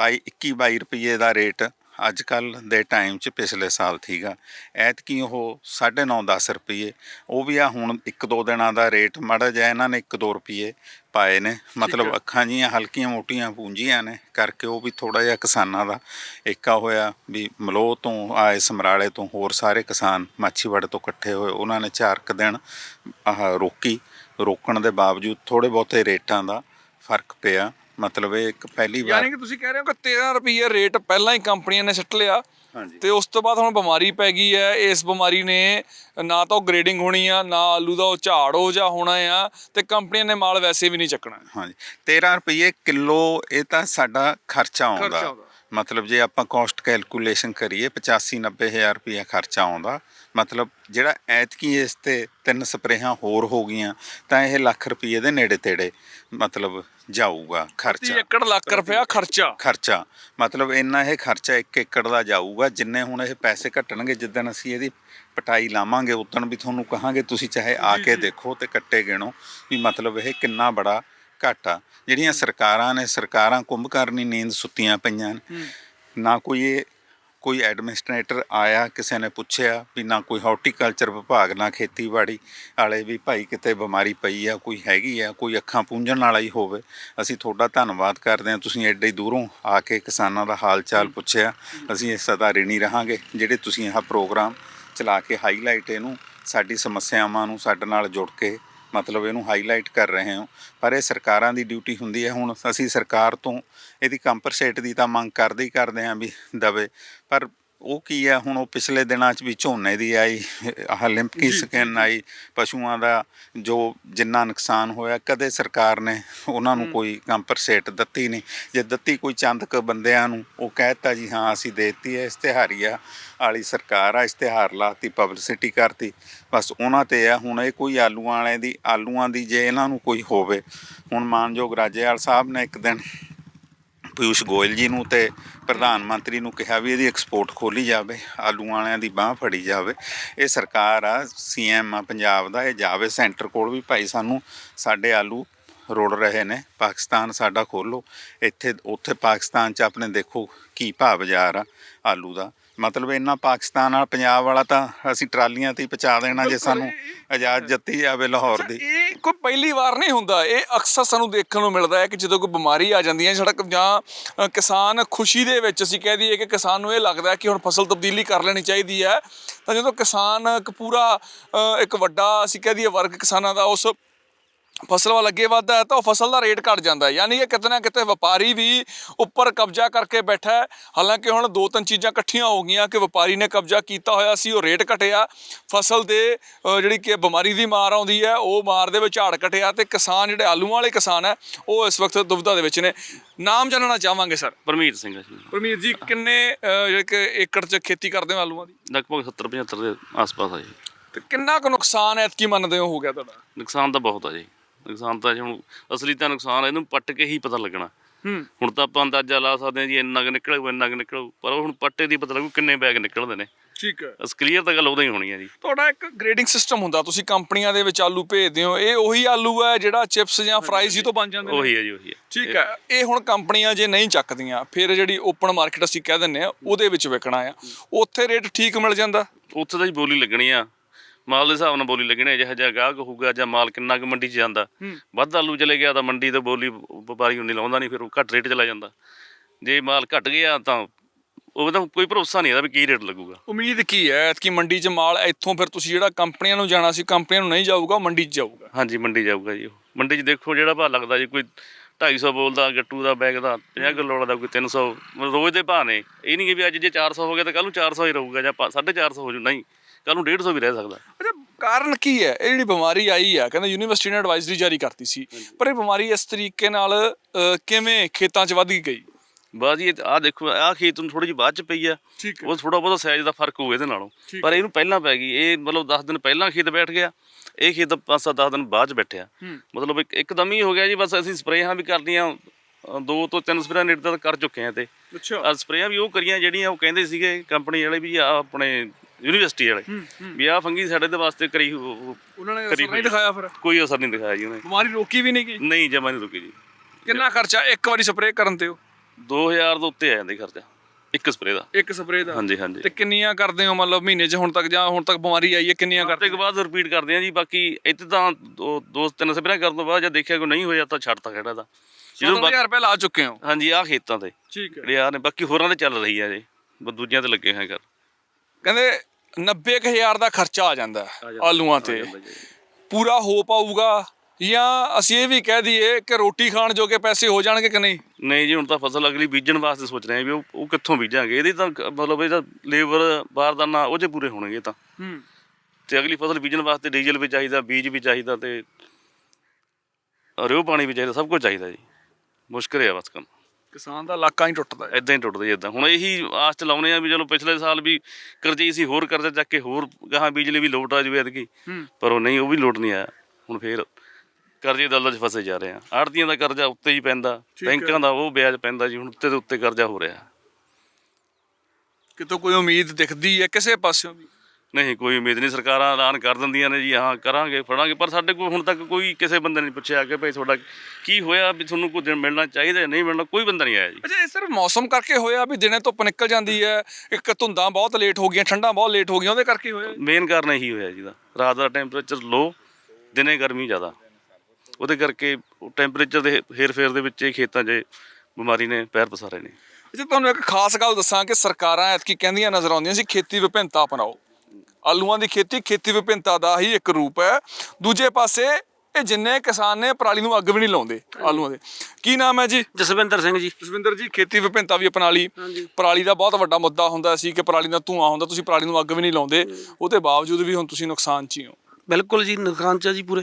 22 21 22 ਰੁਪਏ ਦਾ ਰੇਟ ਅੱਜ ਕੱਲ ਦੇ ਟਾਈਮ 'ਚ ਪਿਛਲੇ ਸਾਲ ਠੀਗਾ ਐਤਕੀ ਉਹ 9.5 10 ਰੁਪਏ ਉਹ ਵੀ ਆ ਹੁਣ ਇੱਕ ਦੋ ਦਿਨਾਂ ਦਾ ਰੇਟ ਮਾੜਾ ਜਿਹਾ ਇਹਨਾਂ ਨੇ 1-2 ਰੁਪਏ ਪਾਏ ਨੇ। ਮਤਲਬ ਅੱਖਾਂ ਜੀਆਂ ਹਲਕੀਆਂ ਮੋਟੀਆਂ ਪੂੰਜੀਆਂ ਨੇ ਕਰਕੇ ਉਹ ਵੀ ਥੋੜਾ ਜਿਹਾ ਕਿਸਾਨਾਂ ਦਾ ਏਕਾ ਹੋਇਆ ਵੀ ਮਲੋਹ ਤੋਂ ਆਏ ਸਮਰਾਲੇ ਤੋਂ ਹੋਰ ਸਾਰੇ ਕਿਸਾਨ ਮਾਛੀਵਾੜੇ ਤੋਂ ਇਕੱਠੇ ਹੋਏ। ਉਹਨਾਂ ਨੇ ਚਾਰ ਕੁ ਦਿਨ ਆਹ ਰੋਕੀ। ਰੋਕਣ ਦੇ ਬਾਵਜੂਦ ਥੋੜੇ ਬਹੁਤੇ ਰੇਟਾਂ ਦਾ ਫ਼ਰਕ ਪਿਆ। ਮਤਲਬ ਇਹ ਇੱਕ ਪਹਿਲੀ ਵਾਰ ਯਾਨੀ ਕਿ ਤੁਸੀਂ ਕਹਿ ਰਹੇ ਹੋ ਕਿ 13 ਰੁਪਏ ਰੇਟ ਪਹਿਲਾਂ ਹੀ ਕੰਪਨੀਆਂ ਨੇ ਸਿੱਟ ਲਿਆ। ਤੇ ਉਸ ਤੋਂ ਬਾਅਦ ਹੁਣ ਬਿਮਾਰੀ ਪੈ ਗਈ ਹੈ ਇਸ ਬਿਮਾਰੀ ਨੇ ਨਾ ਤਾਂ ਉਹ ਗ੍ਰੇਡਿੰਗ ਹੋਣੀ ਆ ਨਾ ਆਲੂ ਦਾ ਉਹ ਝਾੜ ਹੋ ਜਾ ਹੋਣਾ ਆ ਤੇ ਕੰਪਨੀਆਂ ਨੇ ਮਾਲ ਵੈਸੇ ਵੀ ਨਹੀਂ ਚੱਕਣਾ। ਹਾਂਜੀ। 13 ਰੁਪਏ ਕਿਲੋ ਇਹ ਤਾਂ ਸਾਡਾ ਖਰਚਾ ਆਉਂਦਾ। ਮਤਲਬ ਜੇ ਆਪਾਂ ਕਾਸਟ ਕੈਲਕੂਲੇਸ਼ਨ ਕਰੀਏ 85 90 ਹਜ਼ਾਰ ਰੁਪਏ ਖਰਚਾ ਆਉਂਦਾ। ਮਤਲਬ ਜਿਹੜਾ ਐਤਕੀ ਇਸ ਤੇ ਤਿੰਨ ਸਪਰੇਹਾਂ ਹੋਰ ਹੋ ਗਈਆਂ ਤਾਂ ਇਹ ਲੱਖ ਰੁਪਏ ਦੇ ਨੇੜੇ ਤੇੜੇ ਮਤਲਬ ਜਾਊਗਾ ਖਰਚਾ। ਏਕੜ ਲੱਖ ਰੁਪਇਆ ਖਰਚਾ। ਖਰਚਾ। ਮਤਲਬ ਇੰਨਾ ਇਹ ਖਰਚਾ 1 ਏਕੜ ਦਾ ਜਾਊਗਾ ਜਿੰਨੇ ਹੁਣ ਇਹ ਪੈਸੇ ਘਟਣਗੇ ਜਿੱਦਣ ਅਸੀਂ ਇਹਦੀ ਪਟਾਈ ਲਾਵਾਂਗੇ ਉਦੋਂ ਵੀ ਤੁਹਾਨੂੰ ਕਹਾਂਗੇ ਤੁਸੀਂ ਚਾਹੇ ਆ ਕੇ ਦੇਖੋ ਤੇ ਕੱਟੇ ਗਿਣੋ ਵੀ ਮਤਲਬ ਇਹ ਕਿੰਨਾ ਬੜਾ ਘਾਟਾ। ਜਿਹੜੀਆਂ ਸਰਕਾਰਾਂ ਨੇ ਸਰਕਾਰਾਂ ਕੁੰਭਕਰਨੀ ਨੀਂਦ ਸੁੱਤੀਆਂ ਪਈਆਂ ਨੇ ਨਾ ਕੋਈ ਇਹ ਕੋਈ ਐਡਮਿਨਿਸਟ੍ਰੇਟਰ ਆਇਆ ਕਿਸੇ ਨੇ ਪੁੱਛਿਆ ਵੀ ਨਾ ਕੋਈ ਹਾਰਟੀਕਲਚਰ ਵਿਭਾਗ ਨਾ ਖੇਤੀਬਾੜੀ ਵਾਲੇ ਵੀ ਭਾਈ ਕਿਤੇ ਬਿਮਾਰੀ ਪਈ ਆ ਕੋਈ ਹੈਗੀ ਆ ਕੋਈ ਅੱਖਾਂ ਪੂੰਝਣ ਵਾਲਾ ਹੀ ਹੋਵੇ। ਅਸੀਂ ਤੁਹਾਡਾ ਧੰਨਵਾਦ ਕਰਦੇ ਹਾਂ। ਤੁਸੀਂ ਐਡੇ ਦੂਰੋਂ ਆ ਕੇ ਕਿਸਾਨਾਂ ਦਾ ਹਾਲ ਚਾਲ ਪੁੱਛਿਆ। ਅਸੀਂ ਇਸ ਸਦਾ ਰਿਣੀ ਰਹਾਂਗੇ। ਜਿਹੜੇ ਤੁਸੀਂ ਇਹ ਪ੍ਰੋਗਰਾਮ ਚਲਾ ਕੇ ਹਾਈਲਾਈਟ ਇਹਨੂੰ ਸਾਡੀ ਸਮੱਸਿਆਵਾਂ ਨੂੰ ਸਾਡੇ ਨਾਲ ਜੁੜ ਕੇ ਮਤਲਬ ਇਹਨੂੰ ਹਾਈਲਾਈਟ ਕਰ ਰਹੇ ਹਾਂ। ਪਰ ਇਹ ਸਰਕਾਰਾਂ ਦੀ ਡਿਊਟੀ ਹੁੰਦੀ ਹੈ। ਹੁਣ ਅਸੀਂ ਸਰਕਾਰ ਤੋਂ ਇਹਦੀ ਕੰਪਨਸੇਟ ਦੀ ਤਾਂ ਮੰਗ ਕਰਦੇ ਹੀ ਕਰਦੇ ਹਾਂ ਵੀ ਦਵੇ। ਪਰ ਉਹ ਕੀ ਹੈ? ਹੁਣ ਉਹ ਪਿਛਲੇ ਦਿਨਾਂ 'ਚ ਵੀ ਝੋਨੇ ਦੀ ਆਈ ਆਹ ਲਿੰਪਕੀ ਸਕੈਨ ਆਈ ਪਸ਼ੂਆਂ ਦਾ ਜੋ ਜਿੰਨਾ ਨੁਕਸਾਨ ਹੋਇਆ ਕਦੇ ਸਰਕਾਰ ਨੇ ਉਹਨਾਂ ਨੂੰ ਕੋਈ ਕੰਪਨਸੇਟ ਦਿੱਤੀ ਨਹੀਂ। ਜੇ ਦਿੱਤੀ ਕੋਈ ਚੰਦ ਕੁ ਬੰਦਿਆਂ ਨੂੰ ਉਹ ਕਹਿਤਾ ਜੀ ਹਾਂ ਅਸੀਂ ਦੇਤੀ ਹੈ ਇਸ਼ਤਿਹਾਰੀਆ ਵਾਲੀ ਸਰਕਾਰ ਆ ਇਸ਼ਤਿਹਾਰ ਲਾਤੀ ਪਬਲਿਸਿਟੀ ਕਰਤੀ ਬਸ ਉਹਨਾਂ ਤੇ ਆ ਹੁਣ ਇਹ ਕੋਈ ਆਲੂਆਂ ਵਾਲੇ ਦੀ ਆਲੂਆਂ ਦੀ ਜੇ ਇਹਨਾਂ ਨੂੰ ਕੋਈ ਹੋਵੇ ਹੁਣ ਮਾਨਯੋਗ ਰਾਜੇਵਾਲ ਸਾਹਿਬ ਨੇ ਇੱਕ ਦਿਨ ਪਿਊਸ਼ ਗੋਇਲ ਜੀ ਨੂੰ ਤੇ ਪ੍ਰਧਾਨ ਮੰਤਰੀ ਨੂੰ ਕਿਹਾ ਵੀ ਇਹਦੀ ਐਕਸਪੋਰਟ ਖੋਲੀ ਜਾਵੇ, ਆਲੂ ਵਾਲਿਆਂ ਦੀ ਬਾਹ ਫੜੀ ਜਾਵੇ। ਇਹ ਸਰਕਾਰ ਆ ਸੀਐਮ ਆ, ਪੰਜਾਬ ਦਾ, ਇਹ ਜਾਵੇ। ਸੈਂਟਰ ਕੋਲ ਵੀ ਭਾਈ ਸਾਨੂੰ ਸਾਡੇ ਆਲੂ ਰੁੜ ਰਹੇ ਨੇ। ਪਾਕਿਸਤਾਨ ਸਾਡਾ ਖੋਲੋ ਇੱਥੇ, ਉੱਥੇ ਪਾਕਿਸਤਾਨ 'ਚ ਆਪਣੇ ਦੇਖੋ ਕੀ ਭਾਅ ਬਾਜ਼ਾਰ ਆ ਆਲੂ ਦਾ। ਮਤਲਬ ਇੰਨਾ ਪਾਕਿਸਤਾਨ ਨਾਲ ਪੰਜਾਬ ਵਾਲਾ ਤਾਂ ਅਸੀਂ ਟਰਾਲੀਆਂ ਤੇ ਹੀ ਪਹੁੰਚਾ ਦੇਣਾ ਜੇ ਸਾਨੂੰ ਇਜਾਜ਼ਤ ਦਿੱਤੀ ਜਾਵੇ ਲਾਹੌਰ ਦੀ। ਇਹ ਕੋਈ ਪਹਿਲੀ ਵਾਰ ਨਹੀਂ ਹੁੰਦਾ। ਇਹ ਅਕਸਰ ਸਾਨੂੰ ਦੇਖਣ ਨੂੰ ਮਿਲਦਾ ਹੈ ਕਿ ਜਦੋਂ ਕੋਈ ਬਿਮਾਰੀ ਆ ਜਾਂਦੀ ਹੈ ਸੜਕ ਜਾਂ ਕਿਸਾਨ ਖੁਸ਼ੀ ਦੇ ਵਿੱਚ ਅਸੀਂ ਕਹਿ ਦਈਏ ਕਿ ਕਿਸਾਨ ਨੂੰ ਇਹ ਲੱਗਦਾ ਕਿ ਹੁਣ ਫਸਲ ਤਬਦੀਲੀ ਕਰ ਲੈਣੀ ਚਾਹੀਦੀ ਹੈ। ਤਾਂ ਜਦੋਂ ਕਿਸਾਨ ਇੱਕ ਪੂਰਾ ਇੱਕ ਵੱਡਾ ਅਸੀਂ ਕਹਿ ਦਈਏ ਵਰਗ ਕਿਸਾਨਾਂ ਦਾ ਉਸ ਫਸਲ ਵੱਲ ਅੱਗੇ ਵੱਧਦਾ ਹੈ ਤਾਂ ਉਹ ਫਸਲ ਦਾ ਰੇਟ ਘਟ ਜਾਂਦਾ ਹੈ। ਯਾਨੀ ਕਿ ਕਿਤੇ ਨਾ ਕਿਤੇ ਵਪਾਰੀ ਵੀ ਉੱਪਰ ਕਬਜ਼ਾ ਕਰਕੇ ਬੈਠਾ ਹੈ। ਹਾਲਾਂਕਿ ਹੁਣ ਦੋ ਤਿੰਨ ਚੀਜ਼ਾਂ ਇਕੱਠੀਆਂ ਹੋ ਗਈਆਂ ਕਿ ਵਪਾਰੀ ਨੇ ਕਬਜ਼ਾ ਕੀਤਾ ਹੋਇਆ ਸੀ ਉਹ ਰੇਟ ਘਟਿਆ। ਫਸਲ ਦੇ ਜਿਹੜੀ ਕਿ ਬਿਮਾਰੀ ਦੀ ਮਾਰ ਆਉਂਦੀ ਹੈ ਉਹ ਮਾਰ ਦੇ ਵਿੱਚ ਝਾੜ ਘਟਿਆ ਤੇ ਕਿਸਾਨ ਜਿਹੜੇ ਆਲੂਆਂ ਵਾਲੇ ਕਿਸਾਨ ਹੈ ਉਹ ਇਸ ਵਕਤ ਦੁਵਿਧਾ ਦੇ ਵਿੱਚ ਨੇ। ਨਾਮ ਜਾਣਨਾ ਚਾਹਾਂਗੇ ਸਰ? ਪਰਮੀਤ ਸਿੰਘ ਹੈ ਜੀ। ਪਰਮੀਤ ਜੀ ਕਿੰਨੇ ਜਿਹੜੇ ਕਿ ਏਕੜ 'ਚ ਖੇਤੀ ਕਰਦੇ ਹੋ ਆਲੂਆਂ ਦੀ? ਲਗਭਗ 70 75 ਦੇ ਆਸ-ਪਾਸ ਆ ਜੀ। ਤੇ ਕਿੰਨਾ ਕੁ ਨੁਕਸਾਨ ਐਤਕੀ ਮੰਨਦੇ ਹੋ ਹੋ ਗਿਆ ਤੁਹਾਡਾ? ਨੁਕਸਾਨ ਤਾਂ ਬਹੁਤ ਆ ਜੀ। ਨੁਕਸਾਨ ਤਾਂ ਹੁਣ ਅਸਲੀ ਤਾਂ ਨੁਕਸਾਨ ਇਹਨੂੰ ਪੱਟ ਕੇ ਹੀ ਪਤਾ ਲੱਗਣਾ। ਹੂੰ। ਹੁਣ ਤਾਂ ਆਪਾਂ ਅੰਦਾਜ਼ਾ ਲਾ ਸਕਦੇ ਹਾਂ ਜੀ ਇੰਨਾ ਕੁ ਨਿਕਲੂ ਇੰਨਾ ਕੁ ਨਿਕਲੂ ਪਰ ਹੁਣ ਪੱਟੇ ਦੀ ਪਤਾ ਲੱਗੂ ਕਿੰਨੇ ਬੈਗ ਨਿਕਲਦੇ ਨੇ। ਠੀਕ ਹੈ। ਅਸ ਕਲੀਅਰ ਤਾਂ ਗੱਲ ਉਦੋਂ ਹੀ ਹੋਣੀ ਹੈ ਜੀ। ਤੁਹਾਡਾ ਇੱਕ ਗ੍ਰੇਡਿੰਗ ਸਿਸਟਮ ਹੁੰਦਾ ਤੁਸੀਂ ਕੰਪਨੀਆਂ ਦੇ ਵਿੱਚ ਆਲੂ ਭੇਜਦੇ ਹੋ ਇਹ ਉਹੀ ਆਲੂ ਹੈ ਜਿਹੜਾ ਚਿਪਸ ਜਾਂ ਫਰਾਈਜ਼ ਹੀ ਤੋਂ ਬਣ ਜਾਂਦੇ ਨੇ? ਉਹੀ ਹੈ ਜੀ ਉਹੀ ਹੈ। ਠੀਕ ਹੈ ਇਹ ਹੁਣ ਕੰਪਨੀਆਂ ਜੇ ਨਹੀਂ ਚੱਕਦੀਆਂ ਫਿਰ ਜਿਹੜੀ ਓਪਨ ਮਾਰਕੀਟ ਅਸੀਂ ਕਹਿ ਦਿੰਨੇ ਆ ਉਹਦੇ ਵਿੱਚ ਵਿਕਣਾ ਆ। ਉੱਥੇ ਰੇਟ ਠੀਕ ਮਿਲ ਜਾਂਦਾ? ਉੱਥੇ ਤਾਂ ਜੀ ਬੋਲੀ ਲੱਗਣੀ ਆ। ਮਾਲ ਦੇ ਹਿਸਾਬ ਨਾਲ ਬੋਲੀ ਲੱਗਣੀ ਹੈ ਜਿਹੋ ਜਿਹਾ ਗਾਹਕ ਹੋਊਗਾ ਜਾਂ ਮਾਲ ਕਿੰਨਾ ਕੁ ਮੰਡੀ 'ਚ ਜਾਂਦਾ। ਵੱਧ ਆਲੂ ਚਲੇ ਗਿਆ ਤਾਂ ਮੰਡੀ ਤੇ ਬੋਲੀ ਵਪਾਰੀ ਨੂੰ ਨਹੀਂ ਲਾਉਂਦਾ ਨਹੀਂ ਫਿਰ ਉਹ ਘੱਟ ਰੇਟ ਚਲਾ ਜਾਂਦਾ। ਜੇ ਮਾਲ ਘਟ ਗਿਆ ਤਾਂ ਉਹਦਾ ਕੋਈ ਭਰੋਸਾ ਨਹੀਂ ਇਹਦਾ ਵੀ ਕੀ ਰੇਟ ਲੱਗੂਗਾ। ਉਮੀਦ ਕੀ ਹੈ? ਕਿ ਮੰਡੀ 'ਚ ਮਾਲ ਇੱਥੋਂ ਫਿਰ ਤੁਸੀਂ ਜਿਹੜਾ ਕੰਪਨੀਆਂ ਨੂੰ ਜਾਣਾ ਸੀ ਕੰਪਨੀਆਂ ਨੂੰ ਨਹੀਂ ਜਾਊਗਾ ਉਹ ਮੰਡੀ 'ਚ ਜਾਊਗਾ। ਹਾਂਜੀ ਮੰਡੀ ਜਾਊਗਾ ਜੀ ਉਹ। ਮੰਡੀ 'ਚ ਦੇਖੋ ਜਿਹੜਾ ਭਾਅ ਲੱਗਦਾ ਜੀ ਕੋਈ 250 ਬੋਲਦਾ ਗੱਟੂ ਦਾ ਬੈਗ ਦਾ 50 ਕਿਲੋ ਵਾਲਾ ਦਾ ਕੋਈ 300 ਮਤਲਬ ਰੋਜ਼ ਦੇ ਭਾਅ ਨੇ। ਇਹ ਨਹੀਂ ਕਿ ਵੀ ਅੱਜ ਜੇ 400 ਹੋ ਗਿਆ ਤਾਂ ਕੱਲ ਨੂੰ 400 ਹੀ ਰਹੂਗਾ ਜਾਂ 450 ਹੋ ਜੂ। ਨਹੀਂ। ਕੱਲ ਨੂੰ 150 ਵੀ ਰਹਿ ਸਕਦਾ। ਅੱਛਾ ਕਾਰਨ ਕੀ ਹੈ? ਇਹ ਜਿਹੜੀ ਬਿਮਾਰੀ ਆਈ ਆ ਕਹਿੰਦੇ ਯੂਨੀਵਰਸਿਟੀ ਨੇ ਐਡਵਾਈਜ਼ਰੀ ਜਾਰੀ ਕਰਤੀ ਸੀ। ਪਰ ਇਹ ਬਿਮਾਰੀ ਇਸ ਤਰੀਕੇ ਨਾਲ ਕਿਵੇਂ ਖੇਤਾਂ 'ਚ ਵੱਧ ਗਈ? ਬਾਅਦ ਜੀ ਆਹ ਦੇਖੋ ਆਹ ਖੇਤ ਨੂੰ ਥੋੜੀ ਜਿਹੀ ਬਾਅਦ ਚ ਪਈ ਆ। ਉਹ ਥੋੜਾ ਬਹੁਤਾ ਸਾਈਜ਼ ਦਾ ਫ਼ਰਕ ਹੋਊ ਇਹਦੇ ਨਾਲੋਂ। ਪਰ ਇਹਨੂੰ ਪਹਿਲਾਂ ਪੈ ਗਈ। ਇਹ ਮਤਲਬ 10 ਦਿਨ ਪਹਿਲਾਂ ਖੇਤ ਬੈਠ ਗਿਆ। ਇਹ ਖੇਤ 5-7 10 ਦਿਨ ਬਾਅਦ ਚ ਬੈਠਿਆ। ਮਤਲਬ ਇੱਕ ਇੱਕਦਮ ਹੀ ਹੋ ਗਿਆ ਜੀ ਬਸ ਅਸੀਂ ਸਪਰੇਹਾਂ ਵੀ ਕਰਦੀਆਂ ਦੋ ਤੋਂ ਤਿੰਨ ਸਪਰੇਆਂ ਨੇੜੇ ਤੱਕ ਕਰ ਚੁੱਕੇ ਆ ਤੇ। ਅੱਛਾ। ਆ ਸਪਰੇਆਂ ਵੀ ਉਹ ਕਰੀਆਂ ਜਿਹੜੀਆਂ ਉਹ ਕਹਿੰਦੇ ਸੀਗੇ ਕੰਪਨੀ ਵਾਲੇ ਵੀ ਆ ਆਪਣੇ ਯੂਨੀਵਰਸਿਟੀ ਵਾਲੇ। ਵੀ ਆਹ ਫੰਗੀ ਸਾਡੇ ਦੇ ਵਾਸਤੇ ਕਰੀ ਉਹਨਾਂ ਨੇ ਅਸਰ ਨਹੀਂ। ਦਿਖਾਇਆ ਫਿਰ? ਕੋਈ ਅਸਰ ਨਹੀਂ ਦਿਖਾਇਆ ਜੀ ਉਹਨੇ। ਬਿਮਾਰੀ ਰੋਕੀ ਵੀ ਨਹੀਂ ਗਈ? ਨਹੀਂ ਜਮਾ ਨਹੀਂ ਰੁਕੀ ਜੀ। ਕਿੰਨਾ ਖਰਚਾ ਇੱਕ ਵਾਰੀ ਸਪਰੇਅ ਕਰਨ ਤੇ ਉਹ? 2000 ਤੋਂ ਉੱਤੇ ਆ ਜਾਂਦਾ ਜੀ ਖਰਚਾ ਇੱਕ ਸਪਰੇ ਦਾ। ਇੱਕ ਸਪਰੇਅ ਦਾ? ਹਾਂਜੀ ਹਾਂਜੀ। ਤੇ ਕਿੰਨੀਆਂ ਕਰਦੇ ਹੋ ਮਤਲਬ ਮਹੀਨੇ 'ਚ ਹੁਣ ਤੱਕ ਜਾਂ ਹੁਣ ਤੱਕ ਬਿਮਾਰੀ ਆਈ ਹੈ ਕਿੰਨੀਆਂ ਕਰਦੇ? ਕੁ ਬਾਅਦ ਰਿਪੀਟ ਕਰਦੇ ਆ ਜੀ ਬਾਕੀ ਇੱਥੇ ਤਾਂ ਦੋ ਦੋ ਤਿੰਨ ਸਪਰੇਆਂ ਕਰਨ ਤੋਂ ਬਾਅਦ ਜਦ ਦੇਖਿਆ ਕੋਈ ਨਹੀਂ ਹੋਇਆ ਤਾਂ ਛੱਡਤਾ ਖੜਾ ਦਾ। ਜਦੋਂ ਬਾ- 17000 ਰੁਪਏ ਲਾ ਚੁੱਕੇ ਹੋ। ਹਾਂਜੀ ਆਹ ਖੇਤਾਂ ਤੇ। ਠੀਕ ਹੈ। ਜਿਹੜੇ ਆ ਨੇ ਬਾਕੀ ਹੋਰਾਂ ਤੇ ਚੱਲ ਰਹੀ ਆ ਜੀ ਦੂਜਿਆਂ ਤੇ ਲੱਗੇ ਹੋਏ ਕਰ ਕਹਿੰਦੇ 90000 ਦਾ ਖਰਚਾ ਆ ਜਾਂਦਾ ਆਲੂਆਂ ਤੇ। ਪੂਰਾ ਹੋ ਪਾਊਗਾ ਜਾਂ ਅਸੀਂ ਇਹ ਵੀ ਕਹਿ ਦਈਏ ਕਿ ਰੋਟੀ ਖਾਣ ਜੋਗੇ ਪੈਸੇ ਹੋ ਜਾਣਗੇ ਕਿ ਨਹੀਂ? ਨਹੀਂ ਜੀ ਹੁਣ ਤਾਂ ਫਸਲ ਅਗਲੀ ਬੀਜਣ ਵਾਸਤੇ ਸੋਚ ਰਹੇ ਆ ਵੀ ਉਹ ਉਹ ਕਿੱਥੋਂ ਬੀਜਾਂਗੇ? ਇਹਦੀ ਤਾਂ ਮਤਲਬ ਇਹਦਾ ਲੇਬਰ ਬਾਰਦਾਨਾ ਉਹ 'ਚ ਪੂਰੇ ਹੋਣਗੇ ਤਾਂ। ਹੂੰ। ਤੇ ਅਗਲੀ ਫਸਲ ਬੀਜਣ ਵਾਸਤੇ ਡੀਜ਼ਲ ਵੀ ਚਾਹੀਦਾ ਬੀਜ ਵੀ ਚਾਹੀਦਾ ਤੇ ਰਿਓ ਪਾਣੀ ਵੀ ਚਾਹੀਦਾ ਸਭ ਕੁਝ ਚਾਹੀਦਾ ਜੀ। ਮੁਸ਼ਕਲ ਹੈ ਬਸ ਕੰਮ। ਕਿਸਾਨ ਦਾ ਇਲਾਕਾ ਹੀ ਟੁੱਟਦਾ ਹੈ। ਇਦਾਂ ਹੀ ਟੁੱਟਦਾ ਇਦਾਂ ਹੁਣ ਇਹੀ ਆਸ ਚ ਲਾਉਨੇ ਆ ਵੀ ਚਲੋ ਪਿਛਲੇ ਸਾਲ ਵੀ ਕਰਜ਼ੇ ਸੀ ਹੋਰ ਕਰਜ਼ਾ ਚੱਕ ਕੇ ਹੋਰ ਗਾਹਾਂ ਬਿਜਲੀ ਵੀ ਲੋਟ ਆ ਜਵੇ ਐਤਕੀ। ਹੂੰ। ਪਰ ਉਹ ਨਹੀਂ ਉਹ ਵੀ ਲੋਟ ਨਹੀਂ ਆਇਆ। ਹੁਣ ਫੇਰ ਕਰਜ਼ੇ ਦਲਦਲ 'ਚ ਫਸੇ ਜਾ ਰਹੇ ਆ ਆੜਤੀਆਂ ਦਾ ਕਰਜ਼ਾ ਉੱਤੇ ਹੀ ਪੈਂਦਾ। ਠੀਕ ਹੈ। ਬੈਂਕਾਂ ਦਾ ਉਹ ਵਿਆਜ ਪੈਂਦਾ ਜੀ ਹੁਣ ਉੱਤੇ ਦੇ ਉੱਤੇ ਕਰਜ਼ਾ ਹੋ ਰਿਹਾ। ਕਿਤੋਂ ਕੋਈ ਉਮੀਦ ਦਿਖਦੀ ਹੈ ਕਿਸੇ ਪਾਸਿਓਂ ਵੀ? ਨਹੀਂ ਕੋਈ ਉਮੀਦ ਨਹੀਂ ਸਰਕਾਰਾਂ ਐਲਾਨ ਕਰ ਦਿੰਦੀਆਂ ਨੇ ਜੀ ਹਾਂ ਕਰਾਂਗੇ ਫੜਾਂਗੇ ਪਰ ਸਾਡੇ ਕੋਲ ਹੁਣ ਤੱਕ ਕੋਈ ਕਿਸੇ ਬੰਦੇ ਨੇ ਪੁੱਛਿਆ ਕਿ ਭਾਈ ਤੁਹਾਡਾ ਕੀ ਹੋਇਆ ਵੀ ਤੁਹਾਨੂੰ ਕੁਝ ਮਿਲਣਾ ਚਾਹੀਦਾ ਨਹੀਂ ਮਿਲਣਾ ਕੋਈ ਬੰਦਾ ਨਹੀਂ ਆਇਆ ਜੀ। ਅੱਛਾ ਇਹ ਸਿਰਫ ਮੌਸਮ ਕਰਕੇ ਹੋਇਆ ਵੀ ਦਿਨੇ ਧੁੱਪ ਨਿਕਲ ਜਾਂਦੀ ਹੈ ਇੱਕ ਧੁੰਦਾਂ ਬਹੁਤ ਲੇਟ ਹੋ ਗਈਆਂ ਠੰਡਾਂ ਬਹੁਤ ਲੇਟ ਹੋ ਗਈਆਂ ਉਹਦੇ ਕਰਕੇ ਹੋਇਆ ਮੇਨ ਕਾਰਨ ਇਹੀ ਹੋਇਆ ਜੀ ਦਾ। ਰਾਤ ਦਾ ਟੈਂਪਰੇਚਰ ਲੋ ਦਿਨੇ ਗਰਮੀ ਜ਼ਿਆਦਾ। ਉਹਦੇ ਕਰਕੇ ਟੈਂਪਰੇਚਰ ਦੇ ਹੇਰ ਫੇਰ ਦੇ ਵਿੱਚ ਹੀ ਖੇਤਾਂ 'ਚ ਬਿਮਾਰੀ ਨੇ ਪੈਰ ਪਸਾਰੇ ਨੇ। ਅੱਛਾ ਤੁਹਾਨੂੰ ਇੱਕ ਖਾਸ ਗੱਲ ਦੱਸਾਂ ਕਿ ਸਰਕਾਰਾਂ ਐਤਕੀ ਕਹਿੰਦੀਆਂ ਨਜ਼ਰ ਆਉਂਦੀਆਂ ਸੀ ਖੇਤੀ ਵਿਭਿੰਨਤਾ ਅਪਣਾਓ। ਆਲੂਆਂ ਦੀ ਖੇਤੀ ਖੇਤੀ ਵਿਭਿੰਨਤਾ ਦਾ ਹੀ ਇੱਕ ਰੂਪ ਹੈ। ਦੂਜੇ ਪਾਸੇ ਇਹ ਜਿੰਨੇ ਕਿਸਾਨ ਨੇ ਪਰਾਲੀ ਨੂੰ ਅੱਗ ਵੀ ਨਹੀਂ ਲਾਉਂਦੇ ਆਲੂਆਂ ਦੇ। ਕੀ ਨਾਮ ਹੈ ਜੀ? ਜਸਵਿੰਦਰ ਸਿੰਘ ਜੀ। ਜਸਵਿੰਦਰ ਜੀ ਖੇਤੀ ਵਿਭਿੰਨਤਾ ਵੀ ਅਪਣਾ ਲਈ। ਪਰਾਲੀ ਦਾ ਬਹੁਤ ਵੱਡਾ ਮੁੱਦਾ ਹੁੰਦਾ ਸੀ ਕਿ ਪਰਾਲੀ ਦਾ ਧੂਆਂ ਹੁੰਦਾ ਤੁਸੀਂ ਪਰਾਲੀ ਨੂੰ ਅੱਗ ਵੀ ਨਹੀਂ ਲਾਉਂਦੇ। ਉਹਦੇ ਬਾਵਜੂਦ ਵੀ ਹੁਣ ਤੁਸੀਂ ਨੁਕਸਾਨ 'ਚ ਹੀ ਹੋ। ਬਿਲਕੁਲ ਜੀ ਨੁਕਸਾਨ ਚ ਆ ਜੀ ਪੂਰੇ।